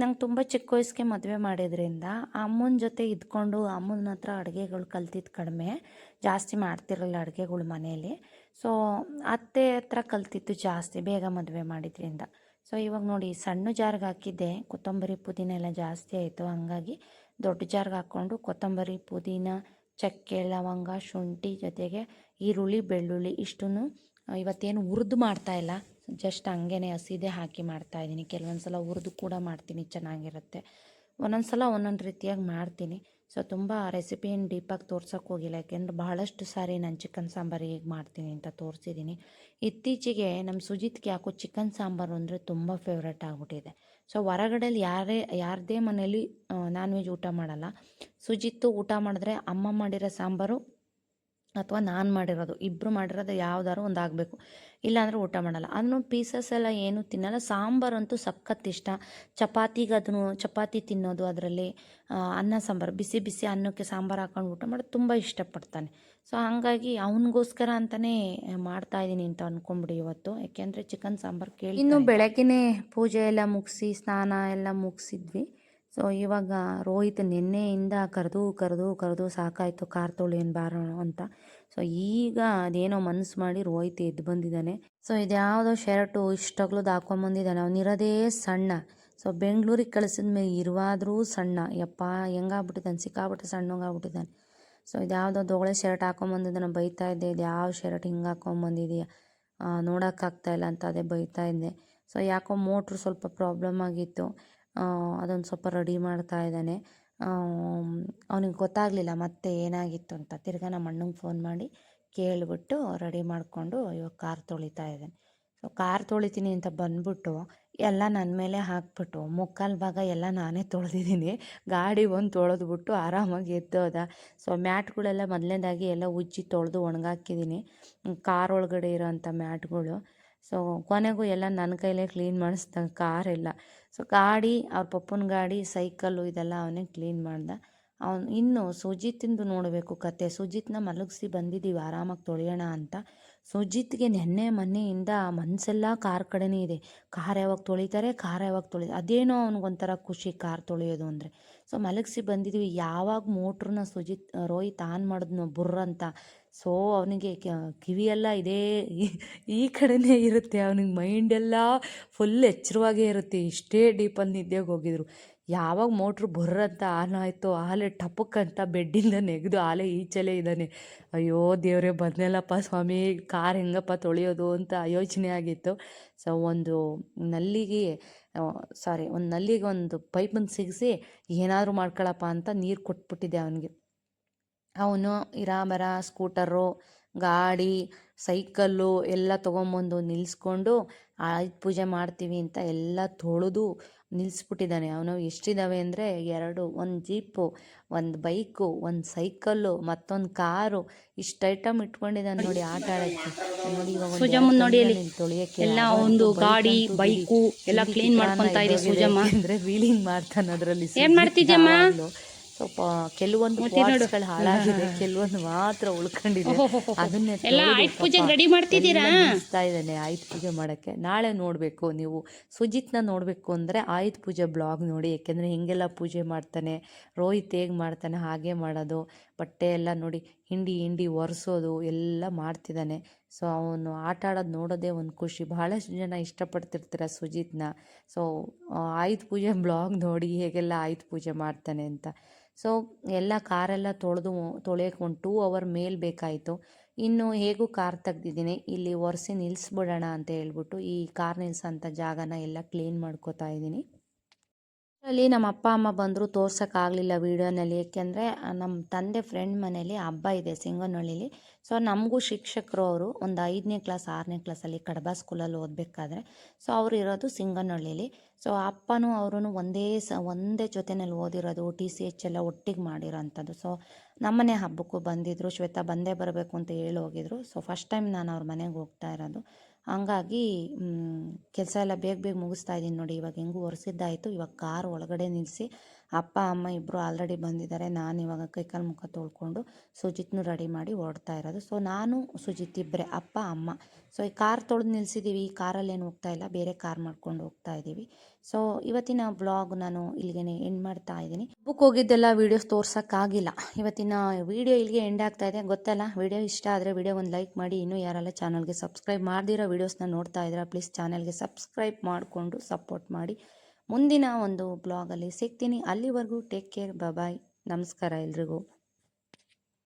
ನಂಗೆ ತುಂಬ ಚಿಕ್ಕ ವಯಸ್ಸಿಗೆ ಮದುವೆ ಮಾಡಿದ್ರಿಂದ ಅಮ್ಮನ ಜೊತೆ ಇದ್ಕೊಂಡು ಅಮ್ಮನ ಹತ್ರ ಅಡುಗೆಗಳು ಕಲ್ತಿದ್ದು ಕಡಿಮೆ ಜಾಸ್ತಿ ಮಾಡ್ತಿರಲಿಲ್ಲ ಅಡುಗೆಗಳು ಮನೆಯಲ್ಲಿ ಸೊ ಅತ್ತೆ ಹತ್ರ ಕಲ್ತಿತ್ತು ಜಾಸ್ತಿ, ಬೇಗ ಮದುವೆ ಮಾಡಿದ್ರಿಂದ. ಸೊ ಇವಾಗ ನೋಡಿ ಸಣ್ಣ ಜಾರ್ಗೆ ಹಾಕಿದ್ದೆ, ಕೊತ್ತಂಬರಿ ಪುದೀನ ಎಲ್ಲ ಜಾಸ್ತಿ ಆಯಿತು. ಹಂಗಾಗಿ ದೊಡ್ಡ ಜಾರ್ಗೆ ಹಾಕ್ಕೊಂಡು ಕೊತ್ತಂಬರಿ, ಪುದೀನ, ಚಕ್ಕೆ, ಲವಂಗ, ಶುಂಠಿ ಜೊತೆಗೆ ಈರುಳ್ಳಿ, ಬೆಳ್ಳುಳ್ಳಿ ಇಷ್ಟನ್ನು ಇವತ್ತೇನು ಹುರಿದು ಮಾಡ್ತಾಯಿಲ್ಲ ಜಸ್ಟ್ ಹಂಗೇನೆ ಹಸಿದೇ ಹಾಕಿ ಮಾಡ್ತಾ ಇದ್ದೀನಿ. ಕೆಲವೊಂದು ಸಲ ಹುರಿದು ಕೂಡ ಮಾಡ್ತೀನಿ, ಚೆನ್ನಾಗಿರುತ್ತೆ. ಒಂದೊಂದು ಸಲ ಒಂದೊಂದು ರೀತಿಯಾಗಿ ಮಾಡ್ತೀನಿ. ಸೊ ತುಂಬ ರೆಸಿಪಿಯನ್ನು ಡೀಪಾಗಿ ತೋರ್ಸೋಕೆ ಹೋಗಿಲ್ಲ. ಯಾಕೆಂದ್ರೆ ಬಹಳಷ್ಟು ಸಾರಿ ನಾನು ಚಿಕನ್ ಸಾಂಬಾರು ಹೇಗೆ ಮಾಡ್ತೀನಿ ಅಂತ ತೋರಿಸಿದ್ದೀನಿ. ಇತ್ತೀಚೆಗೆ ನಮ್ಮ ಸುಜಿತ್ಗೆ ಯಾಕೋ ಚಿಕನ್ ಸಾಂಬಾರು ಅಂದರೆ ತುಂಬ ಫೇವ್ರೇಟ್ ಆಗಿಬಿಟ್ಟಿದೆ. ಸೊ ಹೊರಗಡೆಯಲ್ಲಿ ಯಾರೇ, ಯಾರದೇ ಮನೇಲಿ ನಾನ್ ವೆಜ್ ಊಟ ಮಾಡಲ್ಲ. ಸುಜಿತ್ತು ಊಟ ಮಾಡಿದ್ರೆ ಅಮ್ಮ ಮಾಡಿರೋ ಸಾಂಬಾರು ಅಥವಾ ನಾನು ಮಾಡಿರೋದು ಇಬ್ಬರು ಮಾಡಿರೋದು ಯಾವ್ದಾದ್ರು ಒಂದು ಆಗಬೇಕು. ಇಲ್ಲಾಂದರೆ ಊಟ ಮಾಡಲ್ಲ. ಅದನ್ನು ಪೀಸಸ್ ಎಲ್ಲ ಏನು ತಿನ್ನಲ್ಲ. ಸಾಂಬಾರಂತೂ ಸಖತ್ ಇಷ್ಟ. ಚಪಾತಿಗೆ ಅದನ್ನು ಚಪಾತಿ ತಿನ್ನೋದು ಅದರಲ್ಲಿ ಅನ್ನ ಸಾಂಬಾರು. ಬಿಸಿ ಬಿಸಿ ಅನ್ನಕ್ಕೆ ಸಾಂಬಾರು ಹಾಕೊಂಡು ಊಟ ಮಾಡೋದು ತುಂಬ ಇಷ್ಟಪಡ್ತಾನೆ. ಸೊ ಹಾಗಾಗಿ ಅವನಿಗೋಸ್ಕರ ಅಂತಲೇ ಮಾಡ್ತಾ ಇದ್ದೀನಿ ಅಂತ ಅಂದ್ಕೊಂಬಿಡಿ ಇವತ್ತು. ಯಾಕೆಂದರೆ ಚಿಕನ್ ಸಾಂಬಾರು ಕೇಳಿ ಇನ್ನು ಬೆಳಗ್ಗೆ ಪೂಜೆ ಎಲ್ಲ ಮುಗಿಸಿ ಸ್ನಾನ ಎಲ್ಲ ಮುಗಿಸಿದ್ವಿ. ಸೊ ಇವಾಗ ರೋಹಿತ್ ನಿನ್ನೆಯಿಂದ ಕರೆದು ಕರೆದು ಕರೆದು ಸಾಕಾಯಿತು ಕಾರ್ ಏನು ಬಾರೋಣ ಅಂತ. ಸೊ ಈಗ ಅದೇನೋ ಮನಸ್ಸು ಮಾಡಿ ರೋಹಿತ್ ಎದ್ದು ಬಂದಿದ್ದಾನೆ. ಸೊ ಇದ್ಯಾವುದೋ ಶರ್ಟು ಇಷ್ಟಗ್ಲದ್ದು ಹಾಕೊಂಬಂದಿದ್ದಾನೆ ಅವನಿರೋದೇ ಸಣ್ಣ. ಸೊ ಬೆಂಗಳೂರಿಗೆ ಕಳಿಸಿದ ಮೇಲೆ ಇರುವಾದರೂ ಸಣ್ಣ. ಯಪ್ಪ, ಹೆಂಗಾಗ್ಬಿಟ್ಟಿದ್ದಾನೆ? ಸಿಕ್ಕಾಬಿಟ್ಟು ಸಣ್ಣಗಾಗ್ಬಿಟ್ಟಿದ್ದಾನೆ. ಸೊ ಇದ್ಯಾವುದೋ ದೊಗಳೆ ಶರ್ಟ್ ಹಾಕೊಂಬಂದಿದ್ದಾನೆ ಬೈತಾ ಇದ್ದೆ ಇದು ಯಾವ ಶರ್ಟ್ ಹಿಂಗೆ ಹಾಕೊಂಬಂದಿದೆಯಾ ನೋಡೋಕ್ಕಾಗ್ತಾ ಇಲ್ಲ ಅಂತ ಅದೇ ಬೈತಾ ಇದ್ದೆ. ಸೊ ಯಾಕೋ ಮೋಟ್ರು ಸ್ವಲ್ಪ ಪ್ರಾಬ್ಲಮ್ ಆಗಿತ್ತು. ಅದೊಂದು ಸ್ವಲ್ಪ ರೆಡಿ ಮಾಡ್ತಾ ಇದ್ದಾನೆ. ಅವನಿಗೆ ಗೊತ್ತಾಗಲಿಲ್ಲ ಮತ್ತೆ ಏನಾಗಿತ್ತು ಅಂತ. ತಿರ್ಗಾ ನಮ್ಮ ಅಣ್ಣಂಗೆ ಫೋನ್ ಮಾಡಿ ಕೇಳಿಬಿಟ್ಟು ರೆಡಿ ಮಾಡಿಕೊಂಡು ಇವಾಗ ಕಾರ್ ತೊಳಿತಾ ಇದ್ದಾನೆ. ಸೊ ಕಾರ್ ತೊಳಿತೀನಿ ಅಂತ ಬಂದ್ಬಿಟ್ಟು ಎಲ್ಲ ನನ್ನ ಮೇಲೆ ಹಾಕ್ಬಿಟ್ಟು ಮುಕ್ಕಾಲು ಭಾಗ ಎಲ್ಲ ನಾನೇ ತೊಳೆದಿದ್ದೀನಿ. ಗಾಡಿ ಒಂದು ತೊಳೆದ್ಬಿಟ್ಟು ಆರಾಮಾಗಿ ಎದ್ದೋದ ಸೊ ಮ್ಯಾಟ್ಗಳೆಲ್ಲ ಮೊದಲನೇದಾಗಿ ಎಲ್ಲ ಉಜ್ಜಿ ತೊಳೆದು ಒಣಗಾಕಿದ್ದೀನಿ. ಕಾರ್ ಒಳಗಡೆ ಇರೋಂಥ ಮ್ಯಾಟ್ಗಳು. ಸೊ ಕೊನೆಗೂ ಎಲ್ಲ ನನ್ನ ಕೈಲೇ ಕ್ಲೀನ್ ಮಾಡಿಸ್ದ ಕಾರೆಲ್ಲ ಸೊ ಗಾಡಿ ಅವ್ರ ಪಪ್ಪನ ಗಾಡಿ, ಸೈಕಲ್ಲು ಇದೆಲ್ಲ ಅವನೇ ಕ್ಲೀನ್ ಮಾಡ್ದ. ಅವನು ಇನ್ನು ಸುಜಿತಿಂದು ನೋಡಬೇಕು ಕತೆ. ಸುಜಿತ್ನ ಮಲಗಿಸಿ ಬಂದಿದ್ದೀವಿ ಆರಾಮಾಗಿ ತೊಳೆಯೋಣ ಅಂತ. ಸುಜಿತ್ಗೆ ನೆನ್ನೆ ಮೊನ್ನೆಯಿಂದ ಮನಸ್ಸೆಲ್ಲ ಕಾರ್ ಕಡೆನೇ ಇದೆ. ಕಾರ್ ಯಾವಾಗ ತೊಳಿತಾರೆ, ಕಾರ್ ಯಾವಾಗ ತೊಳಿ, ಅದೇನೋ ಅವ್ನಿಗೊಂಥರ ಖುಷಿ ಕಾರ್ ತೊಳೆಯೋದು ಅಂದರೆ. ಸೊ ಮಲಗಿಸಿ ಬಂದಿದ್ವಿ. ಯಾವಾಗ ಮೋಟ್ರನ್ನ ಸುಜಿತ್ ರೋಹಿತ್ ಆನ್ ಮಾಡಿದ್ನೋ ಬುರ್ರ ಅಂತ. ಸೊ ಅವನಿಗೆ ಕಿವಿಯೆಲ್ಲ ಇದೇ, ಈ- ಕಡೆನೇ ಇರುತ್ತೆ. ಅವನಿಗೆ ಮೈಂಡೆಲ್ಲ ಫುಲ್ ಎಚ್ಚರವಾಗೇ ಇರುತ್ತೆ. ಇಷ್ಟೇ ಡೀಪಲ್ಲಿ ನಿದ್ದೆಗೆ ಹೋಗಿದ್ರು. ಯಾವಾಗ ಮೋಟ್ರು ಬರ್ರಂತ ಆನ್ ಆಯಿತು, ಆಲೆ ಟಪಕ್ಕಂತ ಬೆಡ್ಡಿಂದ ನೆಗೆದು ಆಲೆ ಈಚೆಲೆ ಇದ್ದಾನೆ. ಅಯ್ಯೋ ದೇವರೇ, ಬಂದ್ನಲ್ಲಪ್ಪ ಸ್ವಾಮಿ, ಕಾರ್ ಹೆಂಗಪ್ಪ ತೊಳೆಯೋದು ಅಂತ ಯೋಚನೆ ಆಗಿತ್ತು. ಸೊ ಒಂದು ನಲ್ಲಿಗೆ ಸಾರಿ, ಒಂದು ನಲ್ಲಿಗೆ ಒಂದು ಪೈಪನ್ನು ಸಿಗಿಸಿ ಏನಾದರೂ ಮಾಡ್ಕೊಳಪ್ಪ ಅಂತ ನೀರು ಕೊಟ್ಬಿಟ್ಟಿದ್ದೆ ಅವನಿಗೆ. ಅವನು ಇರಾಮರ ಸ್ಕೂಟರು, ಗಾಡಿ, ಸೈಕಲ್ಲು ಎಲ್ಲ ತೊಗೊಂಬಂದು ನಿಲ್ಲಿಸ್ಕೊಂಡು ಆಯುಧ ಪೂಜೆ ಮಾಡ್ತೀವಿ ಅಂತ ಎಲ್ಲ ತೊಳೆದು ನಿಲ್ಲಿಸ್ಬಿಟ್ಟಿದ್ದಾನೆ ಅವನು ಎಷ್ಟಿದ್ದಾವೆ ಅಂದರೆ ಎರಡು ಒಂದು ಜೀಪು ಒಂದು ಬೈಕು ಒಂದು ಸೈಕಲ್ಲು ಮತ್ತೊಂದು ಕಾರು ಇಷ್ಟು ಐಟಮ್ ಇಟ್ಕೊಂಡಿದ್ದಾನೆ ನೋಡಿ ಆಟ ಆಡೋಕ್ಕೆ ನೋಡಿ ಸುಜಮ್ಮನ್ ನೋಡಿ. ತಂದಿದ್ದಾನೆ ಎಲ್ಲ ಒಂದು ಗಾಡಿ, ಬೈಕು. ಎಲ್ಲ ಕ್ಲೀನ್ ಮಾಡ್ಕೊಂತ ಇದೆ ಸುಜಮ್ಮ. ಅಂದ್ರೆ ವೀಲಿಂಗ್ ಮಾಡ್ತಾನೆ ಅದರಲ್ಲಿ ಏನ್ ಮಾಡ್ತಿದ್ಯಮ್ಮ? ಸ್ವಲ್ಪ ಕೆಲವೊಂದು ಪಾಟ್ಸ್ಗಳು ಹಾಳಾಗಿದೆ. ಕೆಲವೊಂದು ಮಾತ್ರ ಉಳ್ಕೊಂಡಿದೆ. ಅದನ್ನೆಲ್ಲ ಅದನ್ನೇ ಆಯುಧ ಪೂಜೆಗೆ ರೆಡಿ ಮಾಡ್ತಿದ್ದೀರಾ? ನಿಲ್ಲಿಸ್ತಾ ಇದ್ದಾನೆ. ಆಯುಧ ಪೂಜೆ ಮಾಡೋಕ್ಕೆ. ನಾಳೆ ನೋಡಬೇಕು ನೀವು. ಸುಜಿತ್ನ ನೋಡಬೇಕು ಅಂದರೆ ಆಯುಧ ಪೂಜೆ ಬ್ಲಾಗ್ ನೋಡಿ. ಯಾಕೆಂದರೆ ಹಿಂಗೆಲ್ಲ ಪೂಜೆ ಮಾಡ್ತಾನೆ. ರೋಹಿತ್ ಹೇಗೆ ಮಾಡ್ತಾನೆ ಹಾಗೆ ಮಾಡೋದು. ಬಟ್ಟೆ ಎಲ್ಲ ನೋಡಿ. ಹಿಂಡಿ ಹಿಂಡಿ ಒರೆಸೋದು ಎಲ್ಲ ಮಾಡ್ತಿದ್ದಾನೆ. ಸೊ ಅವನು ಆಟ ಆಡೋದು ನೋಡೋದೇ ಒಂದು ಖುಷಿ. ಬಹಳಷ್ಟು ಜನ ಇಷ್ಟಪಡ್ತಿರ್ತೀರ ಸುಜಿತ್ನ. ಸೊ ಆಯುಧ ಪೂಜೆ ಬ್ಲಾಗ್ ನೋಡಿ ಹೇಗೆಲ್ಲ ಆಯುಧ ಪೂಜೆ ಮಾಡ್ತಾನೆ ಅಂತ. ಸೊ ಎಲ್ಲ ಕಾರೆಲ್ಲ ತೊಳೆದು ತೊಳೆಯೋಕೆ ಒಂದು ಟೂ ಅವರ್ ಮೇಲೆ ಬೇಕಾಯಿತು. ಇನ್ನು ಹೇಗೂ ಕಾರ್ ತೆಗ್ದಿದ್ದೀನಿ. ಇಲ್ಲಿ ಒರೆಸಿ ನಿಲ್ಲಿಸ್ಬಿಡೋಣ ಅಂತ ಹೇಳ್ಬಿಟ್ಟು ಈ ಕಾರ್ ನಿಲ್ಸೋಂಥ ಜಾಗನ ಎಲ್ಲ ಕ್ಲೀನ್ ಮಾಡ್ಕೋತಾ ಇದ್ದೀನಿ. ಅಲ್ಲಿ ನಮ್ಮ ಅಪ್ಪ, ಅಮ್ಮ ಬಂದರೂ ತೋರ್ಸೋಕ್ಕಾಗಲಿಲ್ಲ ವೀಡಿಯೋನಲ್ಲಿ ಏಕೆಂದರೆ ನಮ್ಮ ತಂದೆ ಫ್ರೆಂಡ್ ಮನೇಲಿ ಹಬ್ಬ ಇದೆ ಸಿಂಗನಹಳ್ಳಿಲಿ. ಸೊ ನಮಗೂ ಶಿಕ್ಷಕರು ಅವರು ಒಂದು ಐದನೇ ಕ್ಲಾಸ್, ಆರನೇ ಕ್ಲಾಸಲ್ಲಿ ಕಡಬ ಸ್ಕೂಲಲ್ಲಿ ಓದಬೇಕಾದ್ರೆ, ಸೊ ಅವರು ಇರೋದು ಸಿಂಗನಹಳ್ಳಿಲಿ. ಸೊ ಅಪ್ಪನೂ ಅವರು ಒಂದೇ ಸ, ಒಂದೇ ಜೊತೆಯಲ್ಲಿ ಓದಿರೋದು ಟಿ ಸಿ ಎಚ್ ಎಲ್ಲ ಒಟ್ಟಿಗೆ ಮಾಡಿರೋಂಥದ್ದು. ಸೊ ನಮ್ಮನೆ ಹಬ್ಬಕ್ಕೂ ಬಂದಿದ್ದರು ಶ್ವೇತಾ ಬಂದೇ ಬರಬೇಕು ಅಂತ ಹೇಳಿ ಹೋಗಿದ್ರು. ಸೊ ಫಸ್ಟ್ ಟೈಮ್ ನಾನು ಅವ್ರ ಮನೆಗೆ ಹೋಗ್ತಾ ಇರೋದು. ಹಂಗಾಗಿ ಕೆಲಸ ಎಲ್ಲ ಬೇಗ ಬೇಗ ಮುಗಿಸ್ತಾ ಇದ್ದೀನಿ ನೋಡಿ, ಇವಾಗ ಹೆಂಗೂ ಒರೆಸಿದ್ದಾಯಿತು. ಇವಾಗ ಕಾರ್ ಒಳಗಡೆ ನಿಲ್ಲಿಸಿ ಅಪ್ಪ, ಅಮ್ಮ ಇಬ್ಬರು ಆಲ್ರೆಡಿ ಬಂದಿದ್ದಾರೆ. ನಾನು ಇವಾಗ ಕೈಕಾಲು ಮುಖ ತೊಳ್ಕೊಂಡು ಸುಜಿತ್ನು ರೆಡಿ ಮಾಡಿ ಹೊರಡ್ತಾ ಇರೋದು. ಸೊ ನಾನು, ಸುಜಿತ್ ಇಬ್ಬರೇ ಅಪ್ಪ, ಅಮ್ಮ. ಸೊ ಈ ಕಾರ್ ತೊಳೆದು ನಿಲ್ಲಿಸಿದ್ದೀವಿ ಈ ಕಾರಲ್ಲಿ ಏನು ಹೋಗ್ತಾ ಇಲ್ಲ. ಬೇರೆ ಕಾರ್ ಮಾಡ್ಕೊಂಡು ಹೋಗ್ತಾ ಇದ್ದೀವಿ ಸೊ ಇವತ್ತಿನ ಬ್ಲಾಗ್ ನಾನು ಇಲ್ಲಿಗೆ ಎಂಡ್ ಮಾಡ್ತಾ ಇದ್ದೀನಿ. ಬುಕ್ ಹೋಗಿದ್ದೆಲ್ಲ ವೀಡಿಯೋಸ್ ತೋರ್ಸೋಕ್ಕಾಗಿಲ್ಲ. ಇವತ್ತಿನ ವೀಡಿಯೋ ಇಲ್ಲಿಗೆ ಎಂಡ್ ಆಗ್ತಾ ಇದೆ. ಗೊತ್ತಲ್ಲ? ವೀಡಿಯೋ ಇಷ್ಟ ಆದರೆ ವಿಡಿಯೋ ಒಂದು ಲೈಕ್ ಮಾಡಿ. ಇನ್ನೂ ಯಾರೆಲ್ಲ ಚಾನಲ್ಗೆ ಸಬ್ಸ್ಕ್ರೈಬ್ ಮಾಡ್ದಿರೋ ವೀಡಿಯೋಸ್ನ ನೋಡ್ತಾ ಇದ್ದೀರಾ ಪ್ಲೀಸ್ ಚಾನಲ್ಗೆ ಸಬ್ಸ್ಕ್ರೈಬ್ ಮಾಡಿಕೊಂಡು ಸಪೋರ್ಟ್ ಮಾಡಿ. ಮುಂದಿನ ಒಂದು ಬ್ಲಾಗಲ್ಲಿ ಸಿಗ್ತೀನಿ. ಅಲ್ಲಿವರೆಗೂ ಟೇಕ್ ಕೇರ್ ಬಾಯ್ ನಮಸ್ಕಾರ ಎಲ್ರಿಗೂ.